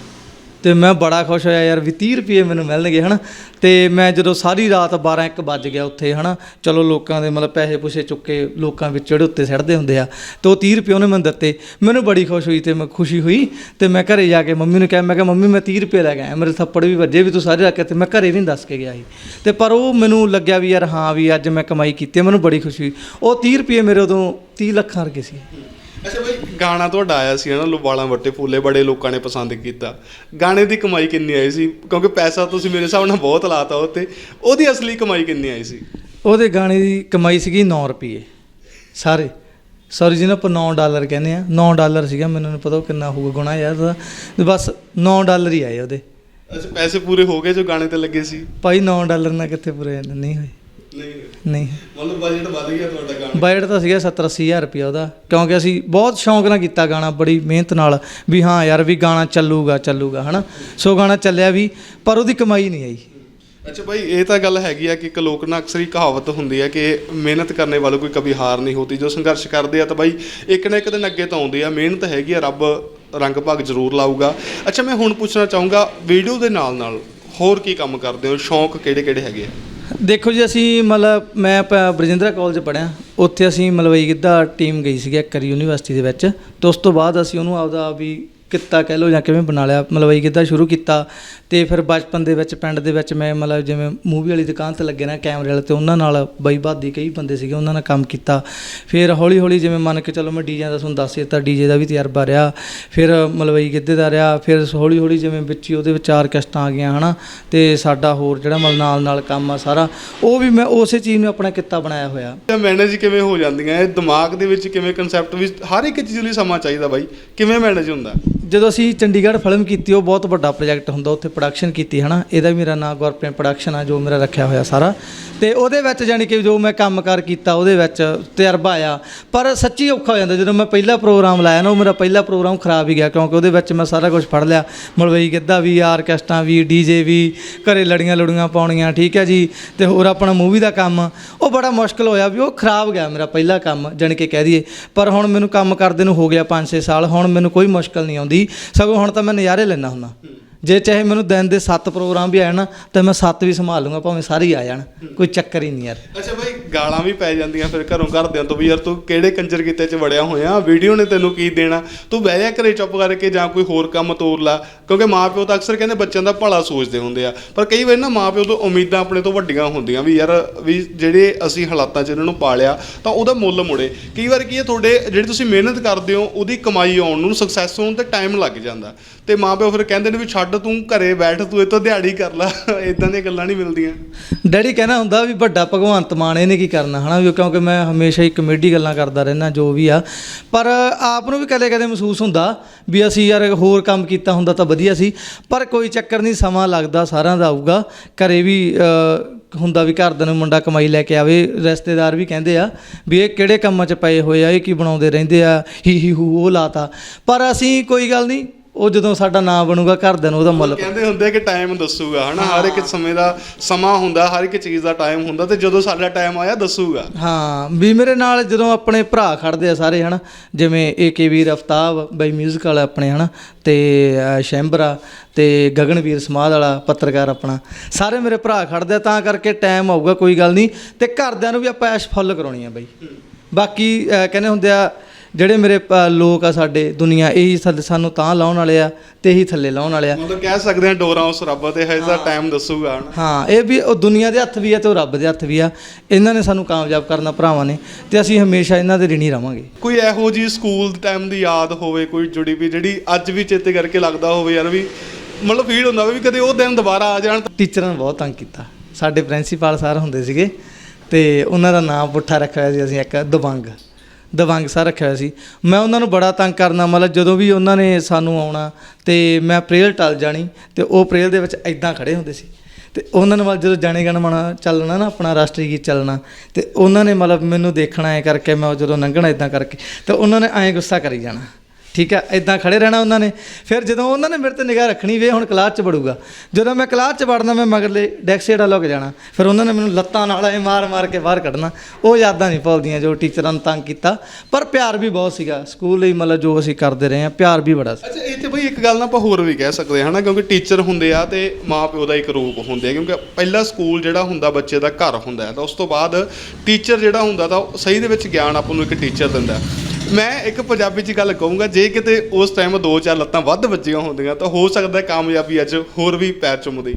ਤੇ ਮੈਂ ਬੜਾ ਖੁਸ਼ ਹੋਇਆ ਯਾਰ ਵੀ 30 ਰੁਪਏ ਮੈਨੂੰ ਮਿਲਣਗੇ, ਹਨਾ? ਤੇ ਮੈਂ ਜਦੋਂ ਸਾਰੀ ਰਾਤ 12 1 ਵੱਜ ਗਿਆ ਉੱਥੇ, ਹਨਾ? ਚਲੋ ਲੋਕਾਂ ਦੇ ਮਤਲਬ ਪੈਸੇ ਪੁਸੇ ਚੁੱਕੇ ਲੋਕਾਂ ਵਿੱਚ ਜਿਹੜੇ ਉੱਤੇ ਸੜਦੇ ਹੁੰਦੇ ਆ, ਤੇ ਉਹ 30 ਰੁਪਏ ਉਹਨੇ ਮੈਨੂੰ ਦਿੱਤੇ। ਮੈਨੂੰ ਬੜੀ ਖੁਸ਼ ਹੋਈ ਤੇ ਮੈਂ ਖੁਸ਼ੀ ਹੋਈ ਤੇ ਮੈਂ ਘਰੇ ਜਾ ਕੇ ਮੰਮੀ ਨੂੰ ਕਿਹਾ, ਮੈਂ ਕਿਹਾ, ਮੰਮੀ, ਮੈਂ 30 ਰੁਪਏ ਲੈ ਕੇ ਆਇਆ, ਮੇਰੇ ਥੱਪੜ ਵੀ ਵੱਜੇ ਵੀ ਤੂੰ ਸਾਰੇ ਰੱਖ ਕੇ ਤੇ ਮੈਂ ਘਰੇ ਵੀ ਨੀ ਦੱਸ ਕੇ ਗਿਆ ਸੀ। ਤੇ ਪਰ ਉਹ ਮੈਨੂੰ ਲੱਗਿਆ ਵੀ ਯਾਰ, ਹਾਂ ਵੀ ਅੱਜ ਮੈਂ ਕਮਾਈ ਕੀਤੀ ਮੈਨੂੰ ਬੜੀ ਖੁਸ਼ੀ ਹੋਈ। ਉਹ 30 ਰੁਪਏ ਮੇਰੇ ਉਦੋਂ 30 ਲੱਖਾਂ ਰੁਪਏ ਸੀ। ਅੱਛਾ ਬਈ। ਗਾਣਾ ਤੁਹਾਡਾ ਆਇਆ ਸੀ ਨਾ ਲੁਬਾਲਾਂ ਵੱਟੇ ਫੁੱਲੇ ਬੜੇ ਲੋਕਾਂ ਨੇ ਪਸੰਦ ਕੀਤਾ। ਗਾਣੇ ਦੀ ਕਮਾਈ ਕਿੰਨੀ ਆਈ ਸੀ? ਕਿਉਂਕਿ ਪੈਸਾ ਤੁਸੀਂ ਮੇਰੇ ਹਿਸਾਬ ਨਾਲ ਬਹੁਤ ਲਾਤਾ ਉਹ ਤੇ ਉਹਦੀ ਅਸਲੀ ਕਮਾਈ ਕਿੰਨੀ ਆਈ ਸੀ? ਉਹਦੇ ਗਾਣੇ ਦੀ ਕਮਾਈ ਸੀਗੀ 9 ਰੁਪਏ ਸਾਰੇ। ਸੌਰੀ ਜਿਹਨੂੰ ਆਪਾਂ 9 ਡਾਲਰ ਕਹਿੰਦੇ ਆ 9 ਡਾਲਰ ਸੀਗਾ ਮੈਨੂੰ ਨਹੀਂ ਪਤਾ ਉਹ ਕਿੰਨਾ ਹੋਊਗਾ ਗੁਣਾ ਯਾਰ ਉਹਦਾ ਤੇ ਬਸ 9 ਡਾਲਰ ਹੀ ਆਏ ਉਹਦੇ। ਅੱਛਾ ਪੈਸੇ ਪੂਰੇ ਹੋ ਗਏ ਜੋ ਗਾਣੇ ਤੇ ਲੱਗੇ ਸੀ? ਭਾਈ 9 ਡਾਲਰ ਨਾਲ ਕਿੱਥੇ ਪੂਰੇ ਜਾਂਦੇ ਨਹੀਂ ਹੋਏ। ਨਹੀਂ। ਨਹੀਂ। ਮਤਲਬ ਬਜਟ ਵੱਧ ਗਿਆ ਤੁਹਾਡਾ ਗਾਣੇ। ਬਜਟ ਤਾਂ ਸੀਗਾ 70 ਅੱਸੀ ਹਜ਼ਾਰ ਰੁਪਇਆ ਉਹਦਾ ਕਿਉਂਕਿ ਅਸੀਂ ਬਹੁਤ ਸ਼ੌਂਕ ਨਾਲ ਕੀਤਾ ਗਾਣਾ ਬੜੀ ਮਿਹਨਤ ਨਾਲ ਵੀ ਹਾਂ ਯਾਰ ਵੀ ਗਾਣਾ ਚੱਲੂਗਾ ਚੱਲੂਗਾ ਹਨਾ? ਸੋ ਗਾਣਾ ਚੱਲਿਆ ਵੀ ਪਰ ਉਹਦੀ ਕਮਾਈ ਨਹੀਂ ਆਈ। ਅੱਛਾ ਭਾਈ ਇਹ ਤਾਂ ਗੱਲ ਹੈਗੀ ਆ ਕਿ ਇੱਕ ਲੋਕ ਨਾ ਅਕਸਰ ਹੀ ਕਹਾਵਤ ਹੁੰਦੀ ਹੈ ਕਿ ਮਿਹਨਤ ਕਰਨੇ ਵਾਲੇ ਕੋਈ ਕभी ਹਾਰ ਨਹੀਂ ਹੋਤੀ। ਜੋ ਸੰਘਰਸ਼ ਕਰਦੇ ਆ ਤਾਂ ਭਾਈ ਇੱਕ ਨਾ ਇੱਕ ਦਿਨ ਅੱਗੇ ਤਾਂ ਆਉਂਦੇ ਆ। ਮਿਹਨਤ ਹੈਗੀ ਆ ਰੱਬ ਰੰਗ ਭਾਗ ਜ਼ਰੂਰ ਲਾਊਗਾ। ਅੱਛਾ ਮੈਂ ਹੁਣ ਪੁੱਛਣਾ ਚਾਹੂੰਗਾ ਵੀਡੀਓ ਦੇ ਨਾਲ ਨਾਲ ਹੋਰ ਕੀ ਕੰਮ ਕਰਦੇ ਹੋ? ਸ਼ੌਂਕ ਕਿਹੜੇ ਕਿਹੜੇ ਹੈਗੇ ਆ? ਦੇਖੋ ਜੀ, ਅਸੀਂ ਮਤਲਬ ਮੈਂ ਪ- ਬਰਜਿੰਦਰਾ ਕਾਲਜ ਪੜਿਆ ਉੱਥੇ ਅਸੀਂ ਮਲਵਈ ਗਿੱਧਾ ਟੀਮ ਗਈ ਸੀਗੀ ਇੱਕ ਵਾਰੀ ਯੂਨੀਵਰਸਿਟੀ ਦੇ ਵਿੱਚ। ਤੇ ਉਸ ਤੋਂ ਬਾਅਦ ਅਸੀਂ ਉਹਨੂੰ ਆਪਦਾ ਵੀ ਕਿੱਤਾ ਕਹਿ ਲਓ ਜਾਂ ਕਿਵੇਂ ਬਣਾ ਲਿਆ ਮਲਵਈ ਗਿੱਧਾ ਸ਼ੁਰੂ ਕੀਤਾ ਤੇ ਫਿਰ ਬਚਪਨ ਦੇ ਵਿੱਚ, ਪਿੰਡ ਦੇ ਵਿੱਚ ਮੈਂ ਮਤਲਬ ਜਿਵੇਂ ਮੂਵੀ ਵਾਲੀ ਦੁਕਾਨ ਤੇ ਲੱਗੇ ਨਾ ਕੈਮਰੇ ਵਾਲੇ ਤੇ ਉਹਨਾਂ ਨਾਲ ਬਾਈ ਬਾਦੀ ਕਈ ਬੰਦੇ ਸੀਗੇ, ਉਹਨਾਂ ਨਾਲ ਕੰਮ ਕੀਤਾ। ਫਿਰ ਹੌਲੀ ਹੌਲੀ ਜਿਵੇਂ ਮੰਨ ਕੇ ਚੱਲੋ ਮੈਂ ਡੀਜੇ ਦਾ ਤੁਹਾਨੂੰ ਦੱਸ ਦਿੱਤਾ, ਡੀਜੇ ਦਾ ਵੀ ਤਜਰਬਾ ਰਿਹਾ। ਫਿਰ ਮਲਵਈ ਗਿੱਧੇ ਦਾ ਰਿਹਾ, ਫਿਰ ਹੌਲੀ ਹੌਲੀ ਜਿਵੇਂ ਵਿੱਚ ਹੀ ਉਹਦੇ ਵਿੱਚ ਆਰਕੈਸਟਰਾ ਆ ਗਈਆਂ, ਹਨਾ, ਤੇ ਸਾਡਾ ਹੋਰ ਜਿਹੜਾ ਮਤਲਬ ਨਾਲ ਨਾਲ ਕੰਮ ਆ ਸਾਰਾ, ਉਹ ਵੀ ਮੈਂ ਉਸੇ ਚੀਜ਼ ਨੂੰ ਆਪਣਾ ਕਿੱਤਾ ਬਣਾਇਆ ਹੋਇਆ। ਜਾਂ ਮੈਨੇਜ ਕਿਵੇਂ ਹੋ ਜਾਂਦੀਆਂ, ਇਹ ਦਿਮਾਗ ਦੇ ਵਿੱਚ ਕਿਵੇਂ ਕਨਸੈਪਟ ਵੀ ਹਰ ਇੱਕ ਚੀਜ਼ ਲਈ ਸਮਾਂ ਚਾਹੀਦਾ ਬਾਈ, ਕਿਵੇਂ ਮੈਨੇਜ ਹੁੰਦਾ? ਜਦੋਂ ਅਸੀਂ ਚੰਡੀਗੜ੍ਹ ਫਿਲਮ ਕੀਤੀ, ਉਹ ਬਹੁਤ ਵੱਡਾ ਪ੍ਰੋਜੈਕਟ ਹੁੰਦਾ, ਉੱਥੇ ਪ੍ਰੋਡਕਸ਼ਨ ਕੀਤੀ, ਹਨਾ? ਇਹਦਾ ਵੀ ਮੇਰਾ ਨਾਮ ਗੁਰਪ੍ਰੀਤ ਪ੍ਰੋਡਕਸ਼ਨ ਆ, ਜੋ ਮੇਰਾ ਰੱਖਿਆ ਹੋਇਆ ਸਾਰਾ। ਤੇ ਉਹਦੇ ਵਿੱਚ ਜਾਣੀ ਕਿ ਜੋ ਮੈਂ ਕੰਮਕਾਰ ਕੀਤਾ, ਉਹਦੇ ਵਿੱਚ ਤਜਰਬਾ ਆਇਆ। ਪਰ ਸੱਚੀ ਔਖਾ ਹੋ ਜਾਂਦਾ, ਜਦੋਂ ਮੈਂ ਪਹਿਲਾ ਪ੍ਰੋਗਰਾਮ ਲਾਇਆ ਨਾ, ਉਹ ਮੇਰਾ ਪਹਿਲਾ ਪ੍ਰੋਗਰਾਮ ਖਰਾਬ ਹੀ ਗਿਆ, ਕਿਉਂਕਿ ਉਹਦੇ ਵਿੱਚ ਮੈਂ ਸਾਰਾ ਕੁਝ ਫੜ ਲਿਆ। ਮਲਵਈ ਗਿੱਧਾ ਵੀ ਆਰਕੈਸਟਰਾ ਵੀ ਡੀਜੇ ਵੀ, ਘਰੇ ਲੜੀਆਂ ਲੜੂਆਂ ਪਾਉਣੀਆਂ, ਠੀਕ ਹੈ ਜੀ? ਤੇ ਹੋਰ ਆਪਣਾ ਮੂਵੀ ਦਾ ਕੰਮ। ਉਹ ਬੜਾ ਮੁਸ਼ਕਲ ਹੋਇਆ ਵੀ ਉਹ ਖਰਾਬ ਗਿਆ ਮੇਰਾ ਪਹਿਲਾ ਕੰਮ, ਜਾਣੀ ਕਿ ਕਹਿ ਦਈਏ। ਪਰ ਹੁਣ ਮੈਨੂੰ ਕੰਮ ਕਰਦੇ ਨੂੰ ਹੋ ਗਿਆ 5-6 ਸਾਲ, ਹੁਣ ਮੈਨੂੰ ਕੋਈ ਮੁਸ਼ਕਲ ਨਹੀਂ ਆਉਂਦੀ। ਸਗੋਂ ਹੁਣ ਤਾਂ ਮੈਂ ਨਜ਼ਾਰੇ ਲੈਣਾ ਹੁੰਦਾ। ਜੇ ਚਾਹੇ ਮੈਨੂੰ ਦਿਨ ਦੇ 7 ਪ੍ਰੋਗਰਾਮ ਵੀ ਆਏ ਨਾ, ਤਾਂ ਮੈਂ 7 ਵੀ ਸੰਭਾਲ ਲੂੰਗਾ, ਭਾਵੇਂ ਸਾਰੇ ਹੀ ਆ ਜਾਣ, ਕੋਈ ਚੱਕਰ ਹੀ ਨਹੀਂ ਯਾਰ। ਅੱਛਾ ਬਾਈ, ਗਾਲਾਂ ਵੀ ਪੈ ਜਾਂਦੀਆਂ ਫਿਰ ਘਰੋਂ ਘਰਦਿਆਂ ਤੋਂ ਵੀ ਯਾਰ, ਤੂੰ ਕਿਹੜੇ ਕੰਜਰ ਕੀਤੇ ਚ ਵੜਿਆ ਹੋਇਆ? ਵੀਡੀਓ ਨੇ ਤੈਨੂੰ ਕੀ ਦੇਣਾ? ਤੂੰ ਬਹਿ ਜਾ ਘਰੇ ਚੁੱਪ ਕਰਕੇ ਜਾਂ ਕੋਈ ਹੋਰ ਕੰਮ ਤੋਰ ਲਾ, ਕਿਉਂਕਿ ਮਾਪਿਓ ਤਾਂ ਅਕਸਰ ਕਹਿੰਦੇ ਬੱਚਿਆਂ ਦਾ ਭਲਾ ਸੋਚਦੇ ਹੁੰਦੇ ਆ। ਪਰ ਕਈ ਵਾਰ ਨਾ ਮਾਪਿਓ ਤੋਂ ਉਮੀਦਾਂ ਆਪਣੇ ਤੋਂ ਵੱਡੀਆਂ ਹੁੰਦੀਆਂ ਵੀ ਯਾਰ, ਵੀ ਜਿਹੜੇ ਅਸੀਂ ਹਾਲਾਤਾਂ 'ਚ ਇਹਨਾਂ ਨੂੰ ਪਾਲਿਆ, ਤਾਂ ਉਹਦਾ ਮੁੱਲ ਮੁੜੇ। ਕਈ ਵਾਰ ਕੀ ਹੈ, ਤੁਹਾਡੇ, ਜਿਹੜੀ ਤੁਸੀਂ ਮਿਹਨਤ ਕਰਦੇ ਹੋ, ਉਹਦੀ ਕਮਾਈ ਆਉਣ ਨੂੰ ਸਕਸੈਸ ਹੋਣ ਤੇ ਟਾਈਮ ਲੱਗ ਜਾਂਦਾ। ਤੇ ਮਾਪਿਓ ਫਿਰ ਕਹਿੰਦੇ ਨੇ ਵੀ ਛੱਡ ਤੂੰ, ਘਰੇ ਬੈਠ, ਤੂੰ ਇਹ ਤੋਂ ਦਿਹਾੜੀ ਕਰ ਲੈ। ਇਦਾਂ ਦੀਆਂ ਗੱਲਾਂ ਨਹੀਂ ਮਿਲਦੀਆਂ। ਡੈਡੀ ਕਹਿੰਦਾ ਹੁੰਦਾ ਵੀ ਵੱਡਾ ਭਗਵੰਤ ਮਾਨ ਇਹਨੇ ਕੀ ਕਰਨਾ, ਹਨਾ? ਵੀ ਕਿਉਂਕਿ ਮੈਂ ਹਮੇਸ਼ਾ ਹੀ ਕਮੇਡੀ ਗੱਲਾਂ ਕਰਦਾ ਰਹਿਣਾ ਜੋ ਵੀ ਆ। ਪਰ ਆਪ ਨੂੰ ਵੀ ਕਦੇ ਕਦੇ ਮਹਿਸੂਸ ਹੁੰਦਾ ਵੀ ਅਸੀਂ ਯਾਰ ਹੋਰ ਕੰਮ ਕੀਤਾ ਹੁੰਦਾ ਤਾਂ ਵਧੀਆ ਸੀ, ਪਰ ਕੋਈ ਚੱਕਰ ਨਹੀਂ, ਸਮਾਂ ਲੱਗਦਾ, ਸਾਰਿਆਂ ਦਾ ਆਊਗਾ। ਘਰੇ ਵੀ ਹੁੰਦਾ ਵੀ ਘਰਦਿਆਂ ਨੂੰ ਮੁੰਡਾ ਕਮਾਈ ਲੈ ਕੇ ਆਵੇ, ਰਿਸ਼ਤੇਦਾਰ ਵੀ ਕਹਿੰਦੇ ਆ ਵੀ ਇਹ ਕਿਹੜੇ ਕੰਮਾਂ 'ਚ ਪਏ ਹੋਏ ਆ, ਇਹ ਕੀ ਬਣਾਉਂਦੇ ਰਹਿੰਦੇ ਆ ਹੀ ਹੀ ਹੂ ਉਹ ਲਾਤਾ। ਪਰ ਅਸੀਂ ਕੋਈ ਗੱਲ ਨਹੀਂ ਉਹ ਜਦੋਂ ਸਾਡਾ ਨਾਮ ਬਣੂਗਾ ਘਰਦਿਆਂ ਨੂੰ ਉਹਦਾ ਮੁੱਲ ਕਹਿੰਦੇ ਹੁੰਦੇ ਕਿ ਟਾਈਮ ਦੱਸੂਗਾ ਹਨਾ? ਹਰ ਇੱਕ ਸਮੇਂ ਦਾ ਸਮਾਂ ਹੁੰਦਾ ਹਰ ਇੱਕ ਚੀਜ਼ ਦਾ ਟਾਈਮ ਹੁੰਦਾ ਤੇ ਜਦੋਂ ਸਾਡਾ ਟਾਈਮ ਆਇਆ ਦੱਸੂਗਾ। ਹਾਂ ਵੀ ਮੇਰੇ ਨਾਲ ਜਦੋਂ ਆਪਣੇ ਭਰਾ ਖੜਦੇ ਆ ਸਾਰੇ ਹਨਾ? ਜਿਵੇਂ ਏਕੇਵੀਰ ਅਫਤਾਬ ਬਈ ਮਿਊਜ਼ਿਕ ਵਾਲਾ ਆਪਣੇ ਹਨਾ? ਤੇ ਸ਼ੈਂਬਰਾ ਤੇ ਗਗਨਵੀਰ ਸਮਾਦ ਵਾਲਾ ਪੱਤਰਕਾਰ ਆਪਣਾ ਸਾਰੇ ਮੇਰੇ ਭਰਾ ਖੜਦੇ ਤਾਂ ਕਰਕੇ ਟਾਈਮ ਆਊਗਾ ਕੋਈ ਗੱਲ ਨਹੀਂ। ਤੇ ਘਰਦਿਆਂ ਨੂੰ ਵੀ ਆਪਾਂ ਐਸ਼ ਫੁੱਲ ਕਰਾਉਣੀ ਆ ਬਈ। ਬਾਕੀ ਕਹਿੰਦੇ ਹੁੰਦੇ ਆ ਜਿਹੜੇ ਮੇਰੇ ਲੋਕ ਆ ਸਾਡੇ ਦੁਨੀਆ ਇਹੀ ਸਾਨੂੰ ਤਾਂ ਲਾਉਣ ਵਾਲੇ ਆ ਤੇ ਇਹੀ ਥੱਲੇ ਲਾਉਣ ਵਾਲੇ ਆ। ਮਤਲਬ ਕਹਿ ਸਕਦੇ ਆ ਡੋਰਾ ਉਸ ਰੱਬ ਤੇ ਹੈ। ਦਾ ਟਾਈਮ ਦੱਸੂਗਾ ਹਨਾ। ਹਾਂ ਇਹ ਵੀ ਉਹ ਦੁਨੀਆ ਦੇ ਹੱਥ ਵੀ ਆ ਤੇ ਉਹ ਰੱਬ ਦੇ ਹੱਥ ਵੀ ਆ। ਇਹਨਾਂ ਨੇ ਸਾਨੂੰ ਕਾਮਯਾਬ ਕਰਨਾ ਭਰਾਵਾਂ ਨੇ ਤੇ ਅਸੀਂ ਹਮੇਸ਼ਾ ਇਹਨਾਂ ਦੇ ਰਿਣੀ ਰਵਾਂਗੇ। ਕੋਈ ਇਹੋ ਜੀ ਸਕੂਲ ਟਾਈਮ ਦੀ ਯਾਦ ਹੋਵੇ ਕੋਈ ਜੁੜੀ ਵੀ ਜਿਹੜੀ ਅੱਜ ਵੀ ਚੇਤੇ ਕਰਕੇ ਲੱਗਦਾ ਹੋਵੇ ਯਾਰ ਵੀ ਮਤਲਬ ਫੀਲ ਹੁੰਦਾ ਵੀ ਕਦੇ ਉਹ ਦਿਨ ਦੁਬਾਰਾ ਆ ਜਾਣ। ਤਾਂ ਟੀਚਰਾਂ ਨੇ ਬਹੁਤ ਤੰਗ ਕੀਤਾ। ਸਾਡੇ ਪ੍ਰਿੰਸੀਪਲ ਸਰ ਹੁੰਦੇ ਸੀਗੇ ਤੇ ਉਹਨਾਂ ਦਾ ਨਾਮ ਪੁੱਠਾ ਰੱਖਿਆ ਹੋਇਆ ਸੀ ਅਸੀਂ ਇੱਕ ਦਬੰਗ। ਦਬੰਗ ਸਰ ਰੱਖਿਆ ਹੋਇਆ ਸੀ। ਮੈਂ ਉਹਨਾਂ ਨੂੰ ਬੜਾ ਤੰਗ ਕਰਨਾ, ਮਤਲਬ ਜਦੋਂ ਵੀ ਉਹਨਾਂ ਨੇ ਸਾਨੂੰ ਆਉਣਾ ਤੇ ਮੈਂ ਪ੍ਰੇਲ ਟਲ ਜਾਣੀ ਤੇ ਉਹ ਪ੍ਰੇਲ ਦੇ ਵਿੱਚ ਐਦਾਂ ਖੜੇ ਹੁੰਦੇ ਸੀ। ਤੇ ਉਹਨਾਂ ਨੇ ਮਤਲਬ ਜਦੋਂ ਜਾਣੇ ਗਣ ਮਣਾ ਚੱਲਣਾ ਨਾ, ਆਪਣਾ ਰਾਸ਼ਟਰੀ ਗੀਤ ਚੱਲਣਾ, ਤੇ ਉਹਨਾਂ ਨੇ ਮਤਲਬ ਮੈਨੂੰ ਦੇਖਣਾ ਐ ਕਰਕੇ, ਮੈਂ ਜਦੋਂ ਲੰਘਣਾ ਇਦਾਂ ਕਰਕੇ, ਤੇ ਉਹਨਾਂ ਨੇ ਐਂ ਗੁੱਸਾ ਕਰੀ ਜਾਣਾ। ਠੀਕ ਹੈ ਇਦਾਂ ਖੜੇ ਰਹਿਣਾ ਉਹਨਾਂ ਨੇ। ਫਿਰ ਜਦੋਂ ਉਹਨਾਂ ਨੇ ਮੇਰੇ ਤੇ ਨਿਗਾਹ ਰੱਖਣੀ, ਵੇ ਹੁਣ ਕਲਾਸ 'ਚ ਵੜੂਗਾ। ਜਦੋਂ ਮੈਂ ਕਲਾਸ 'ਚ ਵੜਨਾ, ਮੈਂ ਮਗਰਲੇ ਡੈਕਸ ਜਿਹੜਾ ਲੁਕ ਜਾਣਾ। ਫਿਰ ਉਹਨਾਂ ਨੇ ਮੈਨੂੰ ਲੱਤਾਂ ਨਾਲ ਐ ਮਾਰ ਮਾਰ ਕੇ ਬਾਹਰ ਕੱਢਣਾ। ਉਹ ਯਾਦਾਂ ਨਹੀਂ ਭੁੱਲਦੀਆਂ ਜੋ ਟੀਚਰਾਂ ਨੂੰ ਤੰਗ ਕੀਤਾ। ਪਰ ਪਿਆਰ ਵੀ ਬਹੁਤ ਸੀਗਾ। ਸਕੂਲ ਲਈ ਮਤਲਬ ਜੋ ਅਸੀਂ ਕਰਦੇ ਰਹੇ ਆ ਪਿਆਰ ਵੀ ਬੜਾ ਸੀ। ਅੱਛਾ, ਇਹ ਤੇ ਬਈ ਇੱਕ ਗੱਲ ਨਾ ਆਪਾਂ ਹੋਰ ਵੀ ਕਹਿ ਸਕਦੇ ਹਾਂ ਨਾ ਕਿਉਂਕਿ ਟੀਚਰ ਹੁੰਦੇ ਆ ਤੇ ਮਾਪਿਓ ਦਾ ਇੱਕ ਰੂਪ ਹੁੰਦੇ ਆ। ਕਿਉਂਕਿ ਪਹਿਲਾ ਸਕੂਲ ਜਿਹੜਾ ਹੁੰਦਾ ਬੱਚੇ ਦਾ ਘਰ ਹੁੰਦਾ ਤਾਂ ਉਸ ਤੋਂ ਬਾਅਦ ਟੀਚਰ ਜਿਹੜਾ ਹੁੰਦਾ, ਤਾਂ ਉਹ ਸਹੀ ਦੇ ਵਿੱਚ ਗਿਆਨ ਆਪਾਂ ਨੂੰ ਇੱਕ ਟੀਚਰ ਦਿੰਦਾ ਮੈਂ ਇੱਕ ਪੰਜਾਬੀ 'ਚ ਗੱਲ ਕਹੂੰਗਾ, ਜੇ ਕਿਤੇ ਉਸ ਟਾਈਮ ਦੋ ਚਾਰ ਲੱਤਾਂ ਵੱਧ ਵੱਜੀਆਂ ਹੁੰਦੀਆਂ, ਤਾਂ ਹੋ ਸਕਦਾ ਕਾਮਯਾਬੀ ਅੱਜ ਹੋਰ ਵੀ ਪੈਰ ਚੁੰਮਦੀ।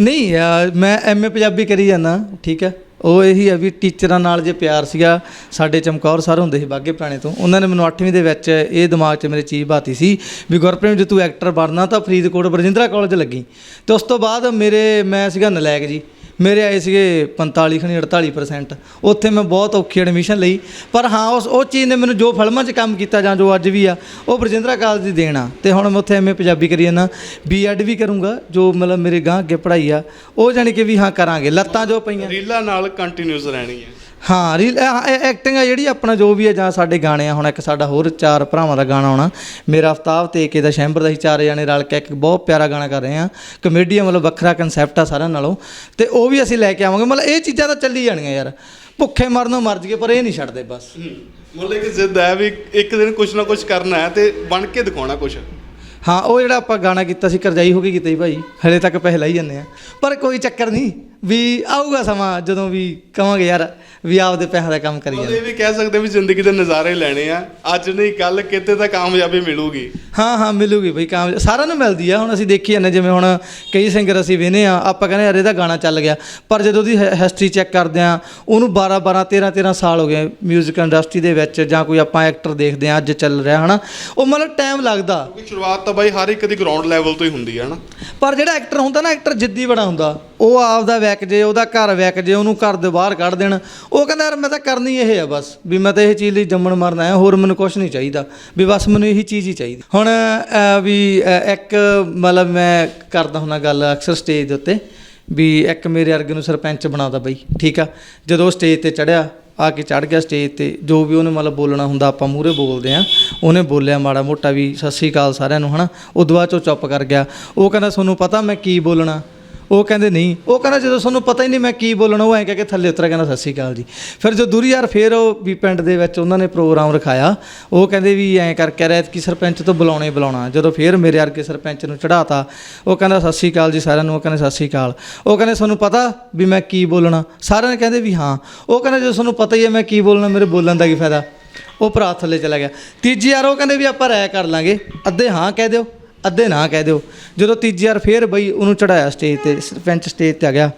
ਨਹੀਂ ਯਾਰ ਮੈਂ ਐਮਏ ਪੰਜਾਬੀ ਕਰੀ ਜਾਂਦਾ, ਠੀਕ ਹੈ? ਉਹ ਇਹੀ ਆ ਵੀ ਟੀਚਰਾਂ ਨਾਲ ਜੇ ਪਿਆਰ ਸੀਗਾ, ਸਾਡੇ ਚਮਕੌਰ ਸਰ ਹੁੰਦੇ ਸੀ, ਬਾਗੇ ਪੁਰਾਣੇ ਤੋਂ, ਉਹਨਾਂ ਨੇ ਮੈਨੂੰ 8ਵੀਂ ਦੇ ਵਿੱਚ ਇਹ ਦਿਮਾਗ 'ਚ ਮੇਰੇ ਚੀਜ਼ ਬਾਤੀ ਸੀ ਵੀ ਗੁਰਪ੍ਰੀਤ, ਜੇ ਤੂੰ ਐਕਟਰ ਬਣਨਾ ਤਾਂ ਫਰੀਦਕੋਟ ਬਰਜਿੰਦਰਾ ਕਾਲਜ ਲੱਗੀ। ਤੇ ਉਸ ਤੋਂ ਬਾਅਦ ਮੇਰੇ, ਮੈਂ ਸੀਗਾ ਨਲਾਇਕ ਜੀ। ਮੇਰੇ ਆਏ ਸੀਗੇ 45 ਖਣੀ 48% ਉੱਥੇ ਮੈਂ ਬਹੁਤ ਔਖੀ ਐਡਮਿਸ਼ਨ ਲਈ। ਪਰ ਹਾਂ, ਉਸ, ਉਹ ਚੀਜ਼ ਨੇ ਮੈਨੂੰ ਜੋ ਫਿਲਮਾਂ 'ਚ ਕੰਮ ਕੀਤਾ ਜਾਂ ਜੋ ਅੱਜ ਵੀ ਆ, ਉਹ ਬਰਜਿੰਦਰਾ ਕਾਲਜ ਦੀ ਦੇਣ ਆ। ਤੇ ਹੁਣ ਮੈਂ ਉੱਥੇ ਐਮਏ ਪੰਜਾਬੀ ਕਰੀ ਜਾਂਦਾ। ਬੀਐਡ ਵੀ ਕਰੂੰਗਾ, ਜੋ ਮਤਲਬ ਮੇਰੇ ਗਾਂ ਅੱਗੇ ਪੜ੍ਹਾਈ ਆ। ਉਹ ਜਾਣੀ ਕਿ ਵੀ ਹਾਂ ਕਰਾਂਗੇ, ਲੱਤਾਂ ਜੋ ਪਈਆਂ। ਰੀਲਾਂ ਨਾਲ ਕੰਟੀਨਿਊਸ ਰਹਿਣੀ ਹੈ। ਹਾਂ ਰੀਲ ਐਕਟਿੰਗ ਆ ਜਿਹੜੀ ਆਪਣਾ ਜੋ ਵੀ ਹੈ ਜਾਂ ਸਾਡੇ ਗਾਣੇ ਆ, ਹੁਣ ਇੱਕ ਸਾਡਾ ਹੋਰ ਚਾਰ ਭਰਾਵਾਂ ਦਾ ਗਾਣਾ ਆਉਣਾ। ਮੇਰਾ ਅਫਤਾਬ ਤੇ ਕੇ ਦਾ ਸ਼ੈਂਬਰ ਦਾ ਹੀ ਚਾਰੇ ਜਾਣੇ ਰਲ ਕੇ ਇੱਕ ਬਹੁਤ ਪਿਆਰਾ ਗਾਣਾ ਕਰ ਰਹੇ ਆ ਕਮੇਡੀ ਮਤਲਬ ਵੱਖਰਾ ਕਨਸੈਪਟ ਆ ਸਾਰਿਆਂ ਨਾਲੋਂ। ਤੇ ਉਹ ਵੀ ਅਸੀਂ ਲੈ ਕੇ ਆਵਾਂਗੇ। ਮਤਲਬ ਇਹ ਚੀਜ਼ਾਂ ਤਾਂ ਚੱਲੀ ਜਾਣੀਆਂ ਯਾਰ। ਭੁੱਖੇ ਮਰਨੋਂ ਮਰ ਜਗੇ ਪਰ ਇਹ ਨਹੀਂ ਛੱਡਦੇ ਬਸ। ਮੁੱਲੇ ਕਿ ਜ਼ਿੱਦ ਹੈ ਵੀ ਇੱਕ ਦਿਨ ਕੁਝ ਨਾ ਕੁਝ ਕਰਨਾ ਹੈ ਤੇ ਬਣ ਕੇ ਦਿਖਾਉਣਾ ਕੁਝ ਹਾਂ ਉਹ ਜਿਹੜਾ ਆਪਾਂ ਗਾਣਾ ਕੀਤਾ ਸੀ ਕਰਜਾਈ ਹੋ ਕੇ ਕੀਤਾ ਸੀ ਭਾਈ ਹਲੇ ਤੱਕ ਪੈਸੇ ਲਾਈ ਜਾਂਦੇ ਆ ਪਰ ਕੋਈ ਚੱਕਰ ਨਹੀਂ ਵੀ ਆਊਗਾ ਸਮਾਂ ਜਦੋਂ ਵੀ ਕਵਾਂਗੇ ਯਾਰ ਵੀ ਆਪਦੇ ਪੈਸਿਆਂ ਦਾ ਕੰਮ ਕਰੀ ਜਾਂਦੇ ਇਹ ਵੀ ਕਹਿ ਸਕਦੇ ਵੀ ਜ਼ਿੰਦਗੀ ਦੇ ਨਜ਼ਾਰੇ ਲੈਣੇ ਆ। ਅੱਜ ਨਹੀਂ ਕੱਲ ਕਿਤੇ ਤਾਂ ਕਾਮਯਾਬੀ ਮਿਲੂਗੀ। ਹਾਂ ਹਾਂ ਮਿਲੂਗੀ ਬਈ ਕਾਮ ਸਾਰਿਆਂ ਨੂੰ ਮਿਲਦੀ ਆ। ਹੁਣ ਅਸੀਂ ਦੇਖੀ ਜਾਂਦੇ ਜਿਵੇਂ ਹੁਣ ਕਈ ਸਿੰਗਰ ਅਸੀਂ ਵੇਨੇ ਆ ਆਪਾਂ ਕਹਿੰਦੇ ਯਾਰ ਇਹਦਾ ਗਾਣਾ ਚੱਲ ਗਿਆ। ਪਰ ਜਦੋਂ ਉਹਦੀ ਹਿਸਟਰੀ ਚੈੱਕ ਕਰਦੇ ਆ ਉਹਨੂੰ 12 12 13 13 ਸਾਲ ਹੋ ਗਏ 뮤직 ਇੰਡਸਟਰੀ ਦੇ ਵਿੱਚ ਜਾਂ ਕੋਈ ਆਪਾਂ ਐਕਟਰ ਦੇਖਦੇ ਆ ਅੱਜ ਚੱਲ ਰਿਹਾ ਹਨਾ? ਉਹ ਮਤਲਬ ਟਾਈਮ ਲੱਗਦਾ। ਕਿਉਂਕਿ ਸ਼ੁਰੂਆਤ ਤਾਂ ਬਾਈ ਹਰ ਇੱਕ ਦੀ ਗਰਾਊਂਡ ਲੈਵਲ ਤੋਂ ਹੀ ਹੁੰਦੀ ਹੈ ਨਾ ਪਰ ਜਿਹੜਾ ਐਕਟਰ ਹੁੰਦਾ ਨਾ ਐਕਟਰ ਜਿੱਦੀ ਬੜਾ ਹੁੰਦਾ। ਉਹ ਆਪਦਾ ਵੈਕ ਜੇ, ਉਹਦਾ ਘਰ ਵੈਕ ਜੇ, ਉਹਨੂੰ ਘਰ ਦੇ ਬਾਹਰ ਕੱਢ ਦੇਣ। ਉਹ ਕਹਿੰਦਾ, ਯਾਰ ਮੈਂ ਤਾਂ ਕਰਨੀ ਇਹ ਆ ਬਸ, ਵੀ ਮੈਂ ਤਾਂ ਇਹ ਚੀਜ਼ ਲਈ ਜੰਮਣ ਮਰਨਾ ਹੈ ਹੋਰ ਮੈਨੂੰ ਕੁਝ ਨਹੀਂ ਚਾਹੀਦਾ, ਵੀ ਬਸ ਮੈਨੂੰ ਇਹੀ ਚੀਜ਼ ਹੀ ਚਾਹੀਦੀ। ਹੁਣ ਵੀ ਇੱਕ ਮਤਲਬ ਮੈਂ ਕਰਦਾ ਹੁੰਦਾ ਗੱਲ ਅਕਸਰ ਸਟੇਜ ਦੇ ਉੱਤੇ, ਵੀ ਇੱਕ ਮੇਰੇ ਵਰਗੇ ਨੂੰ ਸਰਪੰਚ ਬਣਾਦਾ ਬਈ, ਠੀਕ ਆ? ਜਦੋਂ ਸਟੇਜ ਤੇ ਚੜਿਆ ਆ ਕੇ ਚੜ ਗਿਆ ਸਟੇਜ ਤੇ, ਜੋ ਵੀ ਉਹਨੇ ਮਤਲਬ ਬੋਲਣਾ ਹੁੰਦਾ ਆਪਾਂ ਮੂਹਰੇ ਬੋਲਦੇ ਆ ਉਹਨੇ ਬੋਲਿਆ ਮਾੜਾ ਮੋਟਾ ਵੀ, ਸਤਿ ਸ੍ਰੀ ਅਕਾਲ ਸਾਰਿਆਂ ਨੂੰ, ਹਨਾ। ਉਦੋਂ ਬਾਅਦ ਚੋਂ ਚੁੱਪ ਕਰ ਗਿਆ। ਉਹ ਕਹਿੰਦਾ, ਤੁਹਾਨੂੰ ਪਤਾ ਮੈਂ ਕੀ ਬੋਲਣਾ? ਉਹ ਕਹਿੰਦੇ ਨਹੀਂ। ਉਹ ਕਹਿੰਦਾ ਜਦੋਂ ਤੁਹਾਨੂੰ ਪਤਾ ਹੀ ਨਹੀਂ ਮੈਂ ਕੀ ਬੋਲਣਾ, ਉਹ ਐਂ ਕਹਿ ਕੇ ਥੱਲੇ ਉਤਰਿਆ, ਕਹਿੰਦਾ ਸਤਿ ਸ੍ਰੀ ਅਕਾਲ ਜੀ। ਫਿਰ ਜੋ ਦੂਰੀ ਯਾਰ ਫਿਰ ਉਹ ਵੀ ਪਿੰਡ ਦੇ ਵਿੱਚ ਉਹਨਾਂ ਨੇ ਪ੍ਰੋਗਰਾਮ ਰਖਾਇਆ। ਉਹ ਕਹਿੰਦੇ ਵੀ ਐਂ ਕਰਕੇ ਰਹਿਤ ਕਿ ਸਰਪੰਚ ਤੋਂ ਬੁਲਾਉਣਾ ਹੀ ਬੁਲਾਉਣਾ। ਜਦੋਂ ਫਿਰ ਮੇਰੇ ਵਰਗੇ ਸਰਪੰਚ ਨੂੰ ਚੜਾਤਾ ਉਹ ਕਹਿੰਦਾ ਸਤਿ ਸ੍ਰੀ ਅਕਾਲ ਜੀ ਸਾਰਿਆਂ ਨੂੰ, ਉਹ ਕਹਿੰਦੇ ਸਤਿ ਸ੍ਰੀ ਅਕਾਲ। ਉਹ ਕਹਿੰਦੇ ਤੁਹਾਨੂੰ ਪਤਾ ਵੀ ਮੈਂ ਕੀ ਬੋਲਣਾ। ਸਾਰਿਆਂ ਨੇ ਕਹਿੰਦੇ ਵੀ ਹਾਂ। ਉਹ ਕਹਿੰਦਾ ਜਦੋਂ ਤੁਹਾਨੂੰ ਪਤਾ ਹੀ ਹੈ ਮੈਂ ਕੀ ਬੋਲਣਾ, ਮੇਰੇ ਬੋਲਣ ਦਾ ਕੀ ਫਾਇਦਾ। ਉਹ ਭਰਾ ਥੱਲੇ ਚਲਾ ਗਿਆ। ਤੀਜੀ ਵਾਰ ਉਹ ਕਹਿੰਦੇ ਵੀ ਆਪਾਂ ਰਾਇ ਕਰ ਲਾਂਗੇ। ਅੱਧੇ ਹਾਂ ਕਹਿ ਦਿਓ। ਅੱਧੇ ਨਾ ਕਹਿ ਦਿਓ। ਜਦੋਂ ਤੀਜੀ ਵਾਰ ਫੇਰ ਬਈ ਉਹਨੂੰ ਚੜਾਇਆ ਸਟੇਜ ਤੇ ਸਰਪੰਚ ਸਟੇਜ ਤੇ ਆ ਗਿਆ।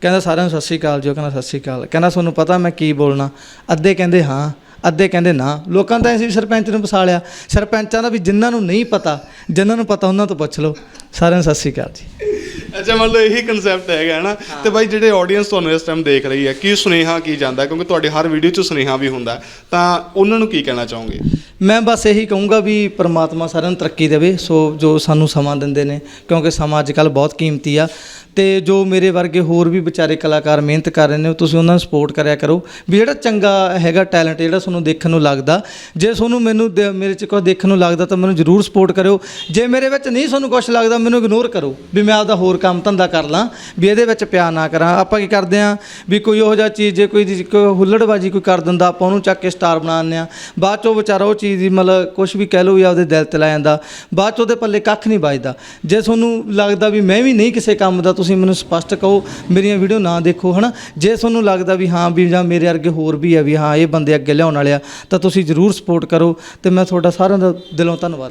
ਕਹਿੰਦਾ ਸਾਰਿਆਂ ਨੂੰ ਸਤਿ ਸ੍ਰੀ ਅਕਾਲ ਜੀ, ਉਹ ਕਹਿੰਦਾ ਸਤਿ ਸ੍ਰੀ ਅਕਾਲ। ਕਹਿੰਦਾ, ਤੁਹਾਨੂੰ ਪਤਾ ਮੈਂ ਕੀ ਬੋਲਣਾ? ਅੱਧੇ ਕਹਿੰਦੇ, ਹਾਂ। ਅੱਧੇ ਕਹਿੰਦੇ ਨਾ ਲੋਕਾਂ ਤਾਂ ਐਸੀ ਵੀ ਸਰਪੰਚ ਨੂੰ ਫਸਾ ਲਿਆ। ਸਰਪੰਚਾਂ ਦਾ ਵੀ ਜਿਨ੍ਹਾਂ ਨੂੰ ਨਹੀਂ ਪਤਾ ਜਿਨ੍ਹਾਂ ਨੂੰ ਪਤਾ ਉਹਨਾਂ ਤੋਂ ਪੁੱਛ ਲਓ। ਸਾਰਿਆਂ ਨੂੰ ਸਤਿ ਸ੍ਰੀ ਅਕਾਲ ਜੀ। ਅੱਛਾ ਮਤਲਬ ਇਹੀ ਕਨਸੈਪਟ ਹੈਗਾ ਹੈ ਨਾ? ਤੇ ਬਾਈ ਜਿਹੜੇ ਆਡੀਅנס ਤੁਹਾਨੂੰ ਇਸ ਟਾਈਮ ਦੇਖ ਰਹੀ ਹੈ ਕੀ ਸੁਨੇਹਾ ਕੀ ਜਾਂਦਾ? ਕਿਉਂਕਿ ਤੁਹਾਡੀ ਹਰ ਵੀਡੀਓ 'ਚ ਸੁਨੇਹਾ ਵੀ ਹੁੰਦਾ। ਹੈ। ਤਾਂ ਉਹਨਾਂ ਨੂੰ ਕੀ ਕਹਿਣਾ ਚਾਹੋਗੇ? ਮੈਂ ਬਸ ਇਹੀ ਕਹੂੰਗਾ ਵੀ ਪ੍ਰਮਾਤਮਾ ਸਾਰਿਆਂ ਨੂੰ ਤਰੱਕੀ ਦੇਵੇ ਸੋ ਜੋ ਸਾਨੂੰ ਸਮਾਂ ਦਿੰਦੇ ਨੇ ਕਿਉਂਕਿ ਸਮਾਂ ਅੱਜ ਕੱਲ੍ਹ ਬਹੁਤ ਕੀਮਤੀ ਆ। ਤੇ ਜੋ ਮੇਰੇ ਵਰਗੇ ਹੋਰ ਵੀ ਵਿਚਾਰੇ ਕਲਾਕਾਰ ਮਿਹਨਤ ਕਰ ਰਹੇ ਨੇ ਤੁਸੀਂ ਉਹਨਾਂ ਨੂੰ ਸਪੋਰਟ ਕਰਿਆ ਕਰੋ। ਵੀ ਜਿਹੜਾ ਚੰਗਾ ਹੈਗਾ ਟੈਲੈਂਟ ਜਿਹੜਾ ਤੁਹਾਨੂੰ ਦੇਖਣ ਨੂੰ ਲੱਗਦਾ, ਜੇ ਤੁਹਾਨੂੰ ਮੈਨੂੰ ਦੇ- ਮੇਰੇ 'ਚ ਕੁਝ ਦੇਖਣ ਨੂੰ ਲੱਗਦਾ ਤਾਂ ਮੈਨੂੰ ਜ਼ਰੂਰ ਸਪੋਰਟ ਕਰਿਓ। ਜੇ ਮੇਰੇ ਵਿੱਚ ਨਹੀਂ ਤੁਹਾਨੂੰ ਕੁਝ ਲੱਗਦਾ, ਮੈਨੂੰ ਇਗਨੋਰ ਕਰੋ। ਵੀ ਮੈਂ ਆਪਦਾ ਹੋਰ ਕੰਮ ਧੰਦਾ ਕਰ ਲਾਂ, ਵੀ ਇਹਦੇ ਵਿੱਚ ਪਿਆਰ ਨਾ ਕਰਾਂ। ਆਪਾਂ ਕੀ ਕਰਦੇ ਆਂ ਵੀ ਕੋਈ ਉਹੋ ਜਿਹਾ ਚੀਜ਼, ਜੇ ਕੋਈ ਕੋਈ ਹੁੱਲੜਬਾਜੀ ਕੋਈ ਕਰ ਦਿੰਦਾ, ਆਪਾਂ ਉਹਨੂੰ ਚੱਕ ਕੇ ਸਟਾਰ ਬਣਾ ਦਿੰਦੇ ਆ ਬਾਅਦ 'ਚੋਂ ਵਿਚਾਰਾ ਉਹ ਚੀਜ਼ ਦੀ ਮਤਲਬ ਕੁਝ ਵੀ ਕਹਿ ਲਓ ਵੀ ਆਪਦੇ ਦਿਲ ਤੇ ਲੈ ਜਾਂਦਾ। ਬਾਅਦ 'ਚੋਂ ਉਹਦੇ ਪੱਲੇ ਕੱਖ ਨਹੀਂ ਵੱਜਦਾ। ਜੇ ਤੁਹਾਨੂੰ ਲੱਗਦਾ ਵੀ ਮੈਂ ਵੀ ਨਹੀਂ ਕਿਸੇ ਕੰਮ ਦਾ, ਤੁਸੀਂ ਤੁਸੀਂ ਮੈਨੂੰ ਸਪਸ਼ਟ ਕਹੋ, ਮੇਰੀਆਂ ਵੀਡੀਓ ਨਾ ਦੇਖੋ, ਹਨਾ? ਜੇ ਤੁਹਾਨੂੰ ਲੱਗਦਾ ਵੀ ਹਾਂ, ਵੀ ਜਾਂ ਮੇਰੇ ਵਰਗੇ ਹੋਰ ਵੀ ਆ, ਵੀ ਹਾਂ, ਇਹ ਬੰਦੇ ਅੱਗੇ ਲਿਆਉਣ ਵਾਲੇ ਆ, ਤਾਂ ਤੁਸੀਂ ਜ਼ਰੂਰ ਸਪੋਰਟ ਕਰੋ ਤੇ ਮੈਂ ਤੁਹਾਡਾ ਸਾਰਿਆਂ ਦਾ ਦਿਲੋਂ ਧੰਨਵਾਦ।